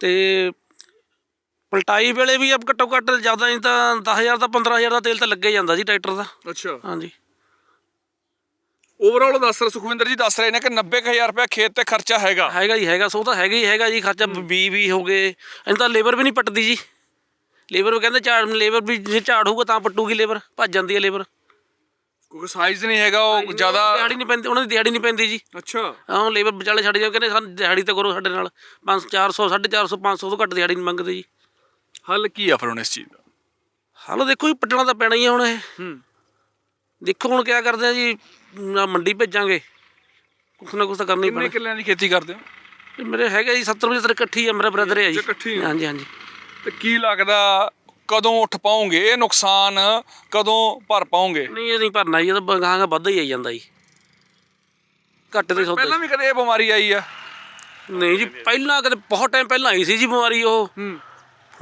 ਤੇ ਪਲਟਾਈ ਵੇਲੇ ਵੀ ਅਬ ਘੱਟੋ ਘੱਟ ਜ਼ਿਆਦਾ ਨਹੀਂ ਤਾਂ 10000 ਦਾ 15000 ਦਾ ਤੇਲ ਤਾਂ ਲੱਗੇ ਜਾਂਦਾ ਜੀ ਟਰੈਕਟਰ ਦਾ। ਅੱਛਾ। ਹਾਂਜੀ। ਓਵਰਆਲ ਦੱਸ ਰਹੇ ਸੁਖਵਿੰਦਰ ਜੀ ਦੱਸ ਰਹੇ ਨੇ ਕਿ 90000 ਰੁਪਏ ਖੇਤ ਤੇ ਖਰਚਾ ਹੈਗਾ। ਹੈਗਾ ਜੀ ਹੈਗਾ ਸੋ ਤਾਂ ਹੈਗਾ ਹੀ ਹੈਗਾ ਜੀ ਖਰਚਾ ਬੀ ਵੀ ਹੋ ਗਏ। ਇਹਨਾਂ ਤਾਂ ਲੇਬਰ ਵੀ ਨਹੀਂ ਪੱਟਦੀ ਜੀ। ਲੇਬਰ ਉਹ ਕਹਿੰਦੇ ਝਾੜ ਲੇਬਰ ਵੀ ਜੇ ਝਾੜ ਹੋਊਗਾ ਤਾਂ ਪੱਟੂਗੀ ਲੇਬਰ ਭੱਜ ਜਾਂਦੀ ਹੈ ਲੇਬਰ। ਕਿਉਂਕਿ ਸਾਈਜ਼ ਨਹੀਂ ਹੈਗਾ ਉਹ ਜ਼ਿਆਦਾ ਦਿਹਾੜੀ ਨਹੀਂ ਪੈਂਦੀ ਉਹਨਾਂ ਦੀ ਦਿਹਾੜੀ ਨਹੀਂ ਪੈਂਦੀ ਜੀ। ਅੱਛਾ। ਹਾਂ ਲੇਬਰ ਵਿਚਾਲੇ ਛੱਡ ਜਾਂਦੇ ਕਹਿੰਦੇ ਸਾਨੂੰ ਦਿਹਾੜੀ ਤਾਂ ਕਰੋ ਸਾਡੇ ਨਾਲ। 5 400 450 500 ਤੋਂ ਘੱਟ ਦਿਹਾੜੀ ਨਹੀਂ ਮੰਗਦੇ ਜੀ। ਹੱਲ ਕੀ ਆ ਫਿਰ ਹੁਣ ਇਸ ਚੀਜ਼ ਦਾ? ਹਾਲੋ ਦੇਖੋ ਜੀ ਪੱਟਣਾ ਤਾਂ ਪੈਣਾ ਹੀ ਆ ਹੁਣ ਇਹ। ਹੂੰ। ਦੇਖੋ ਹੁਣ ਕਿਆ ਕਰਦੇ ਆ ਜੀ ਆਹ ਮੰਡੀ ਭੇਜਾਂਗੇ। ਕੁਛ ਨਾ ਕੁਛ ਤਾਂ ਕਰਨਾ ਹੀ ਕਿੰਨੇ ਪੈਣਾ। ਕਿੱਲਿਆਂ ਦੀ ਖੇਤੀ ਕਰਦੇ ਹੋ? ਇਹ ਮੇਰੇ ਹੈਗਾ ਜੀ 70 75 ਇਕੱਠੀ ਆ ਮੇਰਾ ਬ੍ਰਦਰ ਹੈ ਜੀ। ਅੱਛਾ, ਇਕੱਠੀ ਆ। ਹਾਂਜੀ ਹਾਂਜੀ। ਤੇ ਕੀ ਲੱਗਦਾ ਕਦੋਂ ਉੱਠ ਪਾਉਂਗੇ? ਇਹ ਨੁਕਸਾਨ ਕਦੋਂ ਭਰ ਪਾਉਂਗੇ? ਨਹੀਂ ਇਹ ਨਹੀਂ ਭਰਨਾ ਜੀ ਇਹ ਤਾਂ ਗਾਹਾਂ ਵੱਧਦਾ ਹੀ ਆਈ ਜਾਂਦਾ ਜੀ। ਘੱਟ ਦੇ ਸੌਦਾ। ਪਹਿਲਾਂ ਵੀ ਕਦੇ ਇਹ ਬਿਮਾਰੀ ਆਈ ਆ? ਨਹੀਂ ਜੀ ਪਹਿਲਾਂ ਕਦੇ ਬਹੁਤ ਟਾਈਮ ਪਹਿਲਾਂ ਆਈ ਸੀ ਜੀ ਬਿਮਾਰੀ ਉਹ। ਹੂੰ।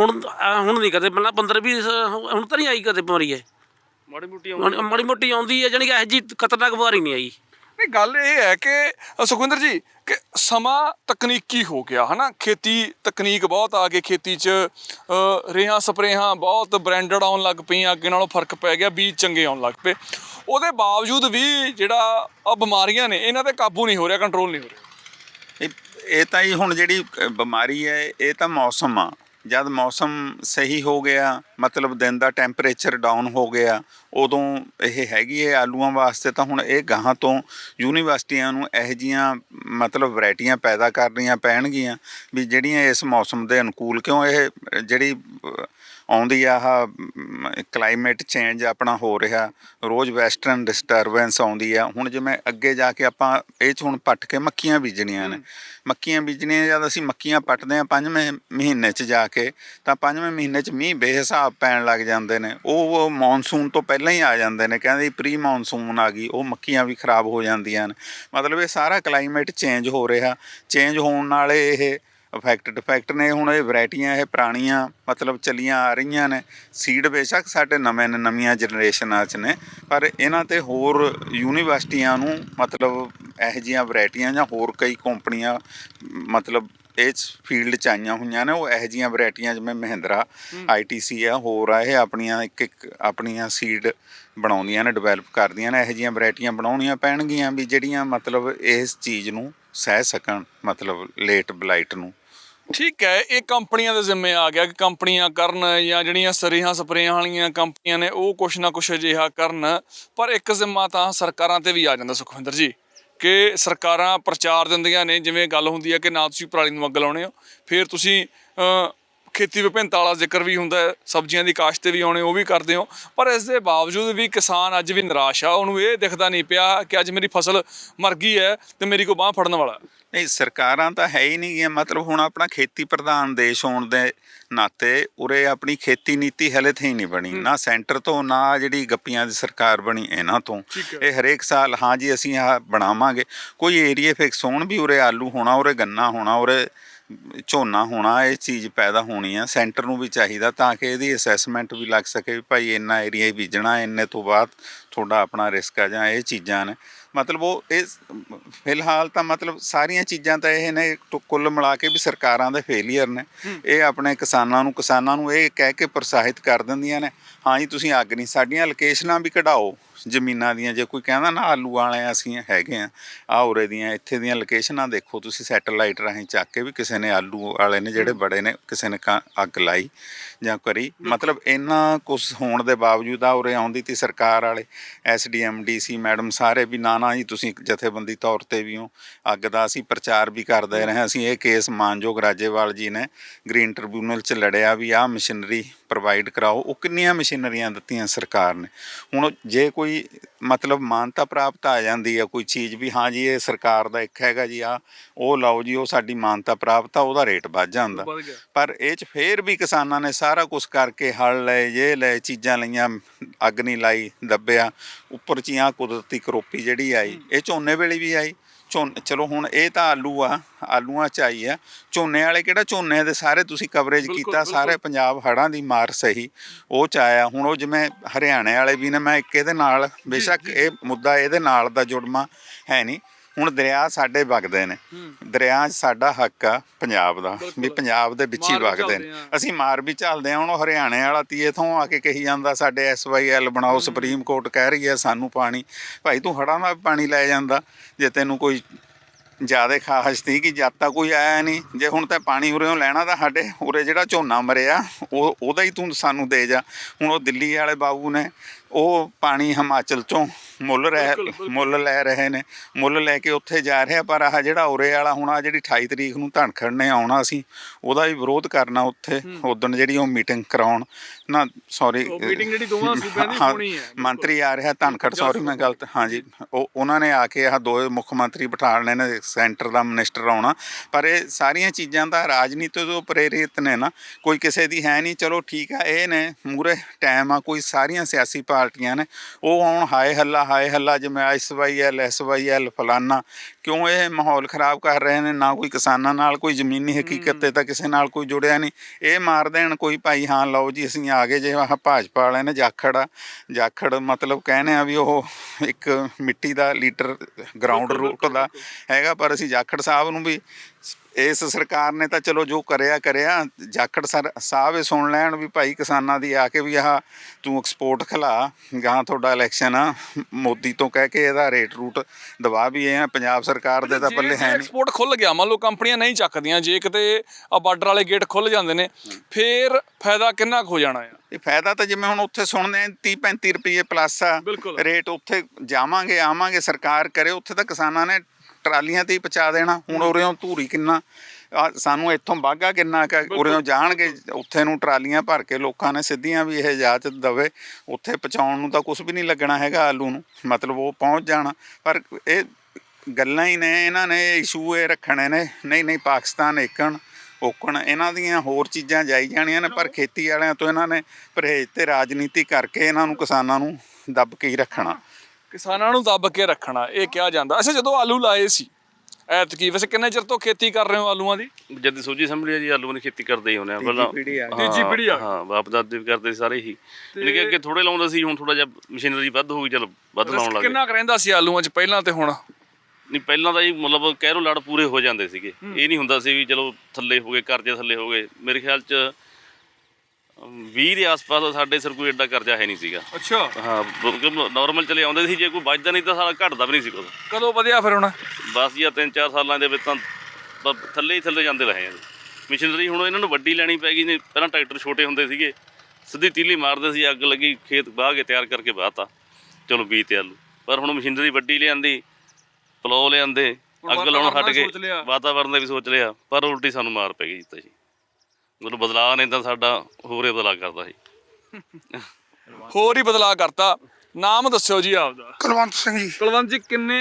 ਹੁਣ ਹੁਣ ਨਹੀਂ ਕਦੇ ਪਹਿਲਾਂ 15 20 ਹੁਣ ਤਾਂ ਨਹੀਂ ਆਈ ਕਦੇ ਬਿਮਾਰੀ ਇਹ। ਮਾੜੀ ਮੋਟੀ ਹੁਣ ਮਾੜੀ ਮੋਟੀ ਆਉਂਦੀ ਹੈ ਜਾਣੀ ਕਿ ਇਹ ਜੀ ਖਤਰਨਾਕ ਬਿਮਾਰੀ ਨਹੀਂ ਆਈ। ਨਹੀਂ ਗੱਲ ਇਹ ਹੈ ਕਿ ਸੁਖਵਿੰਦਰ ਜੀ ਕਿ ਸਮਾਂ ਤਕਨੀਕੀ ਹੋ ਗਿਆ ਹਨਾ? ਖੇਤੀ ਤਕਨੀਕ ਬਹੁਤ ਆ ਗਈ ਖੇਤੀ 'ਚ ਰੇਹਾਂ ਸਪਰੇਹਾਂ ਬਹੁਤ ਬ੍ਰਾਂਡਡ ਆਉਣ ਲੱਗ ਪਈਆਂ ਅੱਗੇ ਨਾਲੋਂ ਫ਼ਰਕ ਪੈ ਗਿਆ ਬੀਜ ਚੰਗੇ ਆਉਣ ਲੱਗ ਪਏ। ਉਹਦੇ ਬਾਵਜੂਦ ਵੀ ਜਿਹੜਾ ਆ ਬਿਮਾਰੀਆਂ ਨੇ ਇਹਨਾਂ ਤੇ ਕਾਬੂ ਨਹੀਂ ਹੋ ਰਿਹਾ ਕੰਟਰੋਲ ਨਹੀਂ ਹੋ ਰਿਹਾ। ਇਹ ਇਹ ਤਾਂ ਹੀ ਹੁਣ ਜਿਹੜੀ ਬਿਮਾਰੀ ਹੈ ਇਹ ਤਾਂ ਮੌਸਮ ਆ। ਜਦ ਮੌਸਮ ਸਹੀ ਹੋ ਗਿਆ ਮਤਲਬ ਦਿਨ ਦਾ ਟੈਂਪਰੇਚਰ ਡਾਊਨ ਹੋ ਗਿਆ ਉਦੋਂ ਇਹ ਹੈਗੀ ਹੈ ਆਲੂਆਂ ਵਾਸਤੇ ਤਾਂ ਹੁਣ ਇਹ ਗਾਹਾਂ ਤੋਂ ਯੂਨੀਵਰਸਿਟੀਆਂ ਨੂੰ ਇਹੋ ਜੀਆਂ ਮਤਲਬ ਵੈਰਾਈਟੀਆਂ ਪੈਦਾ ਕਰਨੀਆਂ ਪੈਣਗੀਆਂ ਵੀ ਜਿਹੜੀਆਂ ਇਸ ਮੌਸਮ ਦੇ ਅਨੁਕੂਲ ਕਿਉਂ ਇਹ ਜਿਹੜੀ ਆਉਂਦੀ ਆ ਆਹ ਕਲਾਈਮੇਟ ਚੇਂਜ ਆਪਣਾ ਹੋ ਰਿਹਾ ਰੋਜ਼ ਵੈਸਟਰਨ ਡਿਸਟਰਬੈਂਸ ਆਉਂਦੀ ਆ ਹੁਣ ਜਿਵੇਂ ਅੱਗੇ ਜਾ ਕੇ ਆਪਾਂ ਇਹ ਚ ਹੁਣ ਪੱਟ ਕੇ ਮੱਕੀਆਂ ਬੀਜਣੀਆਂ ਨੇ ਮੱਕੀਆਂ ਬੀਜਣੀਆਂ ਜਦ ਅਸੀਂ ਮੱਕੀਆਂ ਪੱਟਦੇ ਆ ਪੰਜਵੇਂ ਮਹੀਨੇ ਚ ਜਾ ਕੇ ਤਾਂ ਪੰਜਵੇਂ ਮਹੀਨੇ ਚ ਮੀਂਹ ਬੇਹਿਸਾਬ ਪੈਣ ਲੱਗ ਜਾਂਦੇ ਨੇ, ਉਹ ਮੌਨਸੂਨ ਤੋਂ ਪਹਿਲਾਂ ਹੀ ਆ ਜਾਂਦੇ ਨੇ, ਕਹਿੰਦੇ ਪ੍ਰੀ ਮੌਨਸੂਨ ਆ ਗਈ, ਉਹ ਮੱਕੀਆਂ ਵੀ ਖਰਾਬ ਹੋ ਜਾਂਦੀਆਂ ਨੇ। ਮਤਲਬ ਇਹ ਸਾਰਾ ਕਲਾਈਮੇਟ ਚੇਂਜ ਹੋ ਰਿਹਾ ਚੇਂਜ ਹੋਣ ਨਾਲ ਇਹ ਇਫੈਕਟ ਡਿਫੈਕਟ ਨੇ, ਹੁਣ ਇਹ ਵੈਰਾਈਟੀਆਂ ਇਹ ਪੁਰਾਣੀਆਂ ਮਤਲਬ ਚੱਲੀਆਂ ਆ ਰਹੀਆਂ ਨੇ। ਸੀਡ ਬੇਸ਼ੱਕ ਸਾਡੇ ਨਵੇਂ ਨੇ, ਨਵੀਆਂ ਜਨਰੇਸ਼ਨਾਂ 'ਚ ਨੇ, ਪਰ ਇਹਨਾਂ ਤੇ ਹੋਰ ਯੂਨੀਵਰਸਿਟੀਆਂ ਨੂੰ ਮਤਲਬ ਇਹੋ ਜਿਹੀਆਂ ਵੈਰਾਈਟੀਆਂ ਜਾਂ ਹੋਰ ਕਈ ਕੰਪਨੀਆਂ ਮਤਲਬ ਇਸ ਫੀਲਡ 'ਚ ਆਈਆਂ ਹੋਈਆਂ ਨੇ ਉਹ ਇਹੋ ਜਿਹੀਆਂ ਵੈਰਾਈਟੀਆਂ ਜਿਵੇਂ ਮਹਿੰਦਰਾ ਆਈਟੀਸੀ ਆ ਹੋਰ ਆ ਇਹ ਆਪਣੀਆਂ ਇੱਕ ਇੱਕ ਆਪਣੀਆਂ ਸੀਡ ਬਣਾਉਂਦੀਆਂ ਨੇ ਡਿਵੈਲਪ ਕਰਦੀਆਂ ਨੇ ਇਹੋ ਜਿਹੀਆਂ ਵੈਰਾਈਟੀਆਂ ਬਣਾਉਣੀਆਂ ਪੈਣਗੀਆਂ ਵੀ ਜਿਹੜੀਆਂ ਮਤਲਬ ਇਸ ਚੀਜ਼ ਨੂੰ ਸਹਿ ਸਕਣ ਮਤਲਬ ਲੇਟ ਬਲਾਈਟ ਨੂੰ। ਠੀਕ ਹੈ ਇਹ ਕੰਪਨੀਆਂ ਦੇ ਜ਼ਿੰਮੇ ਆ ਗਿਆ ਕਿ ਕੰਪਨੀਆਂ ਕਰਨ ਜਾਂ ਜਿਹੜੀਆਂ ਸਰੀਹਾਂ ਸਪਰੇਆਂ ਵਾਲੀਆਂ ਕੰਪਨੀਆਂ ਨੇ ਉਹ ਕੁਛ ਨਾ ਕੁਛ ਅਜਿਹਾ ਕਰਨ ਪਰ ਇੱਕ ਜ਼ਿੰਮਾ ਤਾਂ ਸਰਕਾਰਾਂ ਤੇ ਵੀ ਆ ਜਾਂਦਾ ਸੁਖਵਿੰਦਰ ਜੀ। ਕਿ ਸਰਕਾਰਾਂ ਪ੍ਰਚਾਰ ਦਿੰਦੀਆਂ ਨੇ, ਜਿਵੇਂ ਗੱਲ ਹੁੰਦੀ ਹੈ ਕਿ ਨਾ ਤੁਸੀਂ ਪਰਾਲੀ ਨੂੰ ਅੱਗ ਲਾਉਣੇ ਹੋ, ਫਿਰ ਤੁਸੀਂ ਖੇਤੀ ਵਿਭਿੰਨਤਾ ਵਾਲਾ ਜ਼ਿਕਰ ਵੀ ਹੁੰਦਾ ਸਬਜ਼ੀਆਂ ਦੀ ਕਾਸ਼ਤ ਤੇ ਵੀ ਆਉਣੇ, ਉਹ ਵੀ ਕਰਦੇ ਹੋ। ਪਰ ਇਸ ਦੇ ਬਾਵਜੂਦ ਵੀ ਕਿਸਾਨ ਅੱਜ ਵੀ ਨਿਰਾਸ਼ ਆ, ਉਹਨੂੰ ਇਹ ਦਿਖਦਾ ਨਹੀਂ ਪਿਆ ਕਿ ਅੱਜ ਮੇਰੀ ਫਸਲ ਮਰ ਗਈ ਹੈ ਤੇ ਮੇਰੀ ਕੋ ਬਾਹ ਫੜਨ ਵਾਲਾ ਨਹੀਂ ਸਰਕਾਰਾਂ ਤਾਂ ਹੈ ਹੀ ਨਹੀਂ ਗੀਆਂ। ਮਤਲਬ ਹੁਣ ਆਪਣਾ ਖੇਤੀ ਪ੍ਰਧਾਨ ਦੇਸ਼ ਹੋਣ ਦੇ ਨਾਤੇ ਉਰੇ ਆਪਣੀ ਖੇਤੀ ਨੀਤੀ ਹਲੇ ਤੇ ਹੀ ਨਹੀਂ ਬਣੀ। ਨਾ ਸੈਂਟਰ ਤੋਂ ਨਾ ਜਿਹੜੀ ਗੱਪੀਆਂ ਦੀ ਸਰਕਾਰ ਬਣੀ ਇਹਨਾਂ ਤੋਂ। ਇਹ ਹਰੇਕ ਸਾਲ ਹਾਂ ਜੀ ਅਸੀਂ ਆ ਬਣਾਵਾਂਗੇ। ਕੋਈ ਏਰੀਆ ਫਿਕਸ ਹੋਣ ਵੀ ਉਰੇ ਆਲੂ ਹੋਣਾ ਉਰੇ ਗੰਨਾ ਹੋਣਾ ਉਰੇ ਝੋਨਾ ਹੋਣਾ ਇਹ ਚੀਜ਼ ਪੈਦਾ ਹੋਣੀ ਆ। ਸੈਂਟਰ ਨੂੰ ਵੀ ਚਾਹੀਦਾ ਤਾਂ ਕਿ ਇਹਦੀ ਅਸੈਸਮੈਂਟ ਵੀ ਲੱਗ ਸਕੇ ਵੀ ਭਾਈ ਇੰਨਾ ਏਰੀਆ ਹੀ ਬੀਜਣਾ ਇੰਨੇ ਤੋਂ ਬਾਅਦ ਤੁਹਾਡਾ ਆਪਣਾ ਰਿਸਕ ਆ ਜਾਂ ਇਹ ਚੀਜ਼ਾਂ ਨੇ। ਮਤਲਬ ਉਹ ਇਹ ਫਿਲਹਾਲ ਤਾਂ ਮਤਲਬ ਸਾਰੀਆਂ ਚੀਜ਼ਾਂ ਤਾਂ ਇਹ ਨੇ ਕੁੱਲ ਮਿਲਾ ਕੇ ਵੀ ਸਰਕਾਰਾਂ ਦੇ ਫੇਲੀਅਰ ਨੇ। ਇਹ ਆਪਣੇ ਕਿਸਾਨਾਂ ਨੂੰ ਕਿਸਾਨਾਂ ਨੂੰ ਇਹ ਕਹਿ ਕੇ ਪ੍ਰੋਤਸਾਹਿਤ ਕਰ ਦਿੰਦੀਆਂ ਨੇ ਹਾਂ ਜੀ ਤੁਸੀਂ ਅੱਗ ਨਹੀਂ ਸਾਡੀਆਂ ਲੋਕੇਸ਼ਨਾਂ ਵੀ ਕਢਾਓ। ਜ਼ਮੀਨਾਂ ਦੀਆਂ ਜੇ ਕੋਈ ਕਹਿੰਦਾ ਨਾ ਆਲੂ ਵਾਲੇ ਅਸੀਂ ਹੈਗੇ ਆ ਆ ਉਰੇ ਦੀਆਂ ਇੱਥੇ ਦੀਆਂ ਲੋਕੇਸ਼ਨਾਂ ਦੇਖੋ ਤੁਸੀਂ ਸੈਟੇਲਾਈਟ ਰਾਹੀਂ ਚੱਕ ਕੇ ਵੀ ਕਿਸੇ ਨੇ ਆਲੂ ਵਾਲੇ ਨੇ ਜਿਹੜੇ ਬੜੇ ਨੇ ਕਿਸੇ ਨੇ ਅੱਗ ਲਾਈ ਜਾਂ ਕਰੀ। ਮਤਲਬ ਇੰਨਾ ਕੁਝ ਹੋਣ ਦੇ ਬਾਵਜੂਦ ਆ ਉਰੇ ਆਉਂਦੀ ਤੀ ਸਰਕਾਰ ਵਾਲੇ ਐਸਡੀਐਮ ਡੀਸੀ ਮੈਡਮ ਸਾਰੇ ਵੀ ਨਾ ਨਾ ਜੀ ਤੁਸੀਂ ਜਥੇਬੰਦੀ ਤੌਰ ਤੇ ਵੀ ਹੋ ਅੱਗ ਦਾ ਅਸੀਂ ਪ੍ਰਚਾਰ ਵੀ ਕਰਦੇ ਰਹੇ ਅਸੀਂ ਇਹ ਕੇਸ ਮਾਨਯੋਗ ਰਾਜੇਵਾਲ ਜੀ ਨੇ ਗ੍ਰੀਨ ਟ੍ਰਿਬਿਊਨਲ 'ਚ ਲੜਿਆ ਵੀ ਆਹ ਮਸ਼ੀਨਰੀ ਪ੍ਰੋਵਾਈਡ ਕਰਾਓ ਉਹ ਕਿੰਨੀਆਂ ਮਸ਼ੀਨਰੀਆਂ ਦਿੱਤੀਆਂ ਸਰਕਾਰ ਨੇ। ਹੁਣ ਜੇ ਕੋਈ ਮਤਲਬ ਮਾਨਤਾ ਪ੍ਰਾਪਤ ਆ ਜਾਂਦੀ ਹੈ ਕੋਈ ਚੀਜ਼ ਵੀ ਹਾਂ ਜੀ ਇਹ ਸਰਕਾਰ ਦਾ ਇੱਕ ਹੈਗਾ ਜੀ ਆ ਉਹ ਲਾਓ ਜੀ ਉਹ ਸਾਡੀ ਮਾਨਤਾ ਪ੍ਰਾਪਤ ਆ ਉਹਦਾ ਰੇਟ ਵੱਧ ਜਾਂਦਾ। ਪਰ ਇਹ ਚ ਫੇਰ ਵੀ ਕਿਸਾਨਾਂ ਨੇ ਸਾਰਾ ਕੁਝ ਕਰਕੇ ਹਲ ਲਏ ਇਹ ਲਏ ਚੀਜ਼ਾਂ ਲਈਆਂ ਅੱਗ ਨਹੀਂ ਲਾਈ ਦੱਬਿਆ ਉੱਪਰ ਚੀਆਂ ਕੁਦਰਤੀ ਕਰੋਪੀ ਜਿਹੜੀ ਆਈ ਇਹ ਝੋਨੇ ਵੇਲੇ ਵੀ ਆਈ। ਝੋਨ ਚਲੋ ਹੁਣ ਇਹ ਤਾਂ ਆਲੂ ਆ ਆਲੂਆਂ ਚ ਆਈ ਆ। ਝੋਨੇ ਵਾਲੇ ਕਿਹੜਾ ਝੋਨੇ ਦੇ ਸਾਰੇ ਤੁਸੀਂ ਕਵਰੇਜ ਕੀਤਾ ਸਾਰੇ ਪੰਜਾਬ ਹੜਾਂ ਦੀ ਮਾਰ ਸਹੀ ਉਹ ਚ ਆਇਆ। ਹੁਣ ਉਹ ਜਿਵੇਂ ਹਰਿਆਣੇ ਵਾਲੇ ਵੀ ਨੇ ਮੈਂ ਇੱਕ ਇਹਦੇ ਨਾਲ ਬੇਸ਼ੱਕ ਇਹ ਮੁੱਦਾ ਇਹਦੇ ਨਾਲ ਦਾ ਜੁੜਮਾ ਹੈ ਨਹੀਂ। ਹੁਣ ਦਰਿਆ ਸਾਡੇ ਵਗਦੇ ਨੇ। ਦਰਿਆ ਸਾਡਾ ਹੱਕ ਆ ਪੰਜਾਬ ਦਾ ਵੀ। ਪੰਜਾਬ ਦੇ ਵਿੱਚ ਹੀ ਵਗਦੇ ਨੇ। ਅਸੀਂ ਮਾਰ ਵੀ ਚੱਲਦੇ ਆ ਹੁਣ ਉਹ ਹਰਿਆਣੇ ਵਾਲਾ ਤੀਏ ਤੋਂ ਆ ਕੇ ਕਹੀ ਜਾਂਦਾ ਸਾਡੇ ਐਸਵਾਈਐਲ ਬਣਾਓ ਸੁਪਰੀਮ ਕੋਰਟ ਕਹਿ ਰਹੀ ਹੈ ਸਾਨੂੰ ਪਾਣੀ। ਭਾਈ ਤੂੰ ਹੜਾਂ ਦਾ ਪਾਣੀ ਲੈ ਜਾਂਦਾ ਜੇ ਤੈਨੂੰ ਕੋਈ ਜ਼ਿਆਦਾ ਖਾਹਸ਼ ਸੀ ਕਿ ਜਦ ਤੱਕ ਕੋਈ ਆਇਆ ਨਹੀਂ ਜੇ ਹੁਣ ਤਾਂ ਪਾਣੀ ਉਰੇੋਂ ਲੈਣਾ ਤਾਂ ਸਾਡੇ ਉਰੇ ਜਿਹੜਾ ਝੋਨਾ ਮਰਿਆ ਉਹ ਉਹਦਾ ਹੀ ਤੂੰ ਸਾਨੂੰ ਦੇ ਜਾ। ਹੁਣ ਉਹ ਦਿੱਲੀ ਵਾਲੇ ਬਾਬੂ ਨੇ ਉਹ ਪਾਣੀ ਹਿਮਾਚਲ ਚੋਂ ਮੁੱਲ ਰਹਿ। ਮੁੱਲ ਲੈ ਰਹੇ ਨੇ। ਮੁੱਲ ਲੈ ਕੇ ਉੱਥੇ ਜਾ ਰਿਹਾ ਪਰ ਆਹ ਜਿਹੜਾ ਉਰੇ ਵਾਲਾ ਹੁਣ ਆ ਜਿਹੜੀ 28 ਤਰੀਕ ਨੂੰ ਧਨਖੜ ਨੇ ਆਉਣਾ ਸੀ ਉਹਦਾ ਵੀ ਵਿਰੋਧ ਕਰਨਾ ਉੱਥੇ। ਉਦੋਂ ਜਿਹੜੀ ਉਹ ਮੀਟਿੰਗ ਕਰਾਉਣ। ਨਾ ਸੌਰੀ ਉਹ meeting ਜਿਹੜੀ ਦੋਵਾਂ ਸੂਬਿਆਂ ਦੀ ਹੋਣੀ ਹੈ। ਮੰਤਰੀ ਆ ਰਿਹਾ ਧਨਖੜ ਸੌਰੀ ਮੈਂ ਗਲਤ ਹਾਂਜੀ। ਉਹ ਉਹਨਾਂ ਨੇ ਆ ਕੇ ਆਹ ਦੋ ਮੁੱਖ ਮੰਤਰੀ ਬਿਠਾ ਲੈਣੇ ਨੇ ਸੈਂਟਰ ਦਾ ਮਿਨਿਸਟਰ ਆਉਣਾ। ਪਰ ਇਹ ਸਾਰੀਆਂ ਚੀਜ਼ਾਂ ਦਾ ਰਾਜਨੀਤੀ ਤੋਂ ਪ੍ਰੇਰਿਤ ਨੇ ਨਾ ਕੋਈ ਕਿਸੇ ਦੀ ਹੈ ਨਹੀਂ ਚਲੋ ਠੀਕ ਆ ਇਹ ਨੇ ਮੂਰੇ ਟਾਈਮ ਆ ਕੋਈ ਸਾਰੀਆਂ ਸਿਆਸੀ ਪਾਰਟੀਆਂ ਪਾਰਟੀਆਂ ਨੇ। ਉਹ ਹੁਣ ਹਾਏ ਹੱਲਾ ਹਾਏ ਹੱਲਾ ਜਿਵੇਂ ਐਸਵਾਈਐਲ ਐਸਵਾਈਐਲ ਫਲਾਨਾ ਕਿਉਂ ਇਹ ਮਾਹੌਲ ਖਰਾਬ ਕਰ ਰਹੇ ਨੇ? ਨਾ ਕੋਈ ਕਿਸਾਨਾਂ ਨਾਲ ਕੋਈ ਜ਼ਮੀਨੀ ਹਕੀਕਤ ਤੇ ਤਾਂ ਕਿਸੇ ਨਾਲ ਕੋਈ ਜੁੜਿਆ ਨਹੀਂ। ਇਹ ਮਾਰ ਦੇਣ ਕੋਈ ਭਾਈ ਹਾਂ ਲਓ ਜੀ ਅਸੀਂ ਆ ਗਏ ਜੇ ਆਹ ਭਾਜਪਾ ਵਾਲਿਆਂ ਨੇ ਜਾਖੜ ਆ। ਜਾਖੜ ਮਤਲਬ ਕਹਿੰਦੇ ਆ ਵੀ ਉਹ ਇੱਕ ਮਿੱਟੀ ਦਾ ਲੀਟਰ ਗਰਾਊਂਡ ਰੂਟ ਦਾ ਹੈਗਾ ਪਰ ਅਸੀਂ ਜਾਖੜ ਸਾਹਿਬ ਨੂੰ ਵੀ ਇਸ ਸਰਕਾਰ ਨੇ ਤਾਂ ਚਲੋ ਜੋ ਕਰਿਆ ਕਰਿਆ। ਜਾਖੜ ਸਾਹਿਬ ਇਹ ਸੁਣ ਲੈਣ ਵੀ ਭਾਈ ਕਿਸਾਨਾਂ ਦੀ ਆ ਕੇ ਵੀ ਆਹ ਤੂੰ ਐਕਸਪੋਰਟ ਖਿਲਾ ਗਾਂ ਤੁਹਾਡਾ ਇਲੈਕਸ਼ਨ ਆ। ਮੋਦੀ ਤੋਂ ਕਹਿ ਕੇ ਇਹਦਾ ਰੇਟ ਰੂਟ ਦਬਾ ਵੀ ਇਹ ਆ ਪੰਜਾਬ ਸਰਕਾਰ ਦੇ ਤਾਂ ਪੱਲੇ ਹੈ ਨਹੀਂ। ਐਕਸਪੋਰਟ ਖੁੱਲ ਗਿਆ ਮੰਨ ਲਓ ਕੰਪਨੀਆਂ ਨਹੀਂ ਚੱਕਦੀਆਂ ਜੇ ਕਿਤੇ ਆ ਬਾਰਡਰ ਵਾਲੇ ਗੇਟ ਖੁੱਲ ਜਾਂਦੇ ਨੇ ਫੇਰ ਫਾਇਦਾ ਕਿੰਨਾ ਹੋ ਜਾਣਾ ਆ? ਇਹ ਫਾਇਦਾ ਤਾਂ ਜਿਵੇਂ ਹੁਣ ਉੱਥੇ ਸੁਣਦੇ ਆ 30 35 ਰੁਪਏ ਪਲੱਸ ਆ। ਰੇਟ ਉੱਥੇ ਜਾਵਾਂਗੇ ਆਵਾਂਗੇ ਸਰਕਾਰ ਕਰੇ ਉੱਥੇ ਤਾਂ ਕਿਸਾਨਾਂ ਨੇ ਟਰਾਲੀਆਂ ਤੇ ਹੀ ਪਹੁੰਚਾ ਦੇਣਾ। ਹੁਣ ਉਰਿਓਂ ਧੂਰੀ ਕਿੰਨਾ ਸਾਨੂੰ ਇੱਥੋਂ ਬਾਗਾ ਕਿੰਨਾ ਕੁ ਉਰਿਓਂ ਜਾਣਗੇ ਉੱਥੇ ਨੂੰ ਟਰਾਲੀਆਂ ਭਰ ਕੇ ਲੋਕਾਂ ਨੇ ਸਿੱਧੀਆਂ ਵੀ ਇਹ ਇਜਾਜ਼ਤ ਦਵੇ। ਉੱਥੇ ਪਹੁੰਚਾਉਣ ਨੂੰ ਤਾਂ ਕੁਝ ਵੀ ਨਹੀਂ ਲੱਗਣਾ ਹੈਗਾ ਆਲੂ ਨੂੰ। ਮਤਲਬ ਉਹ ਪਹੁੰਚ ਜਾਣਾ। ਪਰ ਇਹ ਗੱਲਾਂ ਹੀ ਨੇ ਇਹਨਾਂ ਨੇ ਇਸ਼ੂ ਇਹ ਰੱਖਣੇ ਨੇ ਨਹੀਂ ਨਹੀਂ ਪਾਕਿਸਤਾਨ ਏਕਣ ਓਕਣ ਇਹਨਾਂ ਦੀਆਂ ਹੋਰ ਚੀਜ਼ਾਂ ਜਾਈ ਜਾਣੀਆਂ ਨੇ ਪਰ ਖੇਤੀ ਵਾਲਿਆਂ ਤੋਂ ਇਹਨਾਂ ਨੇ ਪਰਹੇਜ਼ ਤੇ ਰਾਜਨੀਤੀ ਕਰਕੇ ਇਹਨਾਂ ਨੂੰ ਕਿਸਾਨਾਂ ਨੂੰ ਦੱਬ ਕੇ ਹੀ ਰੱਖਣਾ। ਕਿਸਾਨਾਂ ਨੂੰ ਦੱਬ ਕੇ ਰੱਖਣਾ ਇਹ ਕਿਹਾ ਜਾਂਦਾ। ਅੱਛਾ ਜਦੋਂ ਆਲੂ ਲਾਏ ਸੀ ਐਤਕੀ ਵੈਸੇ ਕਿੰਨੇ ਚਿਰ ਤੋਂ ਖੇਤੀ ਕਰ ਰਹੇ ਹੋ ਆਲੂਆਂ ਦੀ? ਜਦ ਦੀ ਸੋਝੀ ਸੰਭਲੀ ਆ ਜੀ ਆਲੂਆਂ ਦੀ ਖੇਤੀ ਕਰਦੇ ਹੀ ਹੁੰਦੇ ਆ ਪਹਿਲਾਂ ਪੀੜ੍ਹੀ ਆ। ਹਾਂ, ਤੀਜੀ ਪੀੜ੍ਹੀ ਆ। ਹਾਂ ਬਾਪ ਦਾਦੇ ਵੀ ਕਰਦੇ ਸਾਰੇ ਹੀ। ਯਾਨੀ ਕਿ ਅੱਗੇ ਥੋੜੇ ਲਾਉਂਦੇ ਸੀ ਹੁਣ ਥੋੜਾ ਜਿਹਾ ਮਸ਼ੀਨਰੀ ਵੱਧ ਹੋ ਗਈ ਚਲ ਵੱਧ ਲਾਉਣ ਲੱਗ ਕਿੰਨਾ ਕੁ ਰਹਿੰਦਾ ਸੀ ਆਲੂਆਂ 'ਚ ਪਹਿਲਾਂ ਤੇ ਹੁਣ? ਨਹੀਂ ਪਹਿਲਾਂ ਤਾਂ ਜੀ ਮਤਲਬ ਕਹਿਰੋ ਲੜ ਪੂਰੇ ਹੋ ਜਾਂਦੇ ਸੀਗੇ। ਇਹ ਨਹੀਂ ਹੁੰਦਾ ਸੀ ਵੀ ਚਲੋ ਥੱਲੇ ਹੋ ਗਏ ਕਰਜ਼ੇ ਥੱਲੇ ਹੋ ਗਏ। ਮੇਰੇ ਖਿਆਲ ਚ ਅਮ, 20 ਦੇ ਆਸ-ਪਾਸ ਸਾਡੇ ਸਿਰ ਕੋਈ ਐਡਾ ਕਰਜ਼ਾ ਹੈ ਨਹੀਂ ਸੀਗਾ। ਅੱਛਾ। ਹਾਂ ਨਾਰਮਲ ਚਲੇ ਆਉਂਦੇ ਸੀ ਜੇ ਕੋਈ ਵੱਜਦਾ ਨਹੀਂ ਤਾਂ ਸਾਰਾ ਘਟਦਾ ਵੀ ਨਹੀਂ ਸੀ ਕੁਝ ਕਦੋਂ ਵਧਿਆ ਫਿਰ ਹੁਣ? ਬਸ ਜੀ 3-4 ਸਾਲਾਂ ਦੇ ਵਿੱਚ ਤਾਂ ਥੱਲੇ ਹੀ ਥੱਲੇ ਜਾਂਦੇ ਰਹੇ ਆ ਮਸ਼ੀਨਰੀ ਹੁਣ ਇਹਨਾਂ ਨੂੰ ਵੱਡੀ ਲੈਣੀ ਪੈ ਗਈ ਨੇ ਪਹਿਲਾਂ ਟਰੈਕਟਰ ਛੋਟੇ ਹੁੰਦੇ ਸੀਗੇ। ਸਿੱਧੀ ਤੀਲੀ ਮਾਰਦੇ ਸੀ ਅੱਗ ਲੱਗੀ ਖੇਤ ਬਾਹ ਕੇ ਤਿਆਰ ਕਰਕੇ ਬਾਹਤਾ। ਚਲੋ ਬੀਜ ਤੇ ਆਲੂ। ਪਰ ਹੁਣ ਮਸ਼ੀਨਰੀ ਵੱਡੀ ਲਿਆਂਦੀ ਪਲੋ ਲਿਆਂਦੇ ਅੱਗ ਲਾਉਣ ਹਟ ਗਏ। ਵਾਤਾਵਰਨ ਦਾ ਵੀ ਸੋਚ ਲਿਆ ਪਰ ਉਲਟੀ ਸਾਨੂੰ ਮਾਰ ਪੈ ਗਈ ਤਾਂ ਜੀ। ਮਤਲਬ ਬਦਲਾਅ ਨੇ ਤਾਂ ਸਾਡਾ ਹੋਰੇ ਬਦਲਾਅ ਕਰਦਾ ਸੀ। ਹੋਰ ਹੀ ਬਦਲਾਅ ਕਰਤਾ। ਨਾਮ ਦੱਸਿਓ ਜੀ ਆਪਦਾ। ਕੁਲਵੰਤ ਸਿੰਘ ਜੀ। ਕੁਲਵੰਤ ਜੀ ਕਿੰਨੇ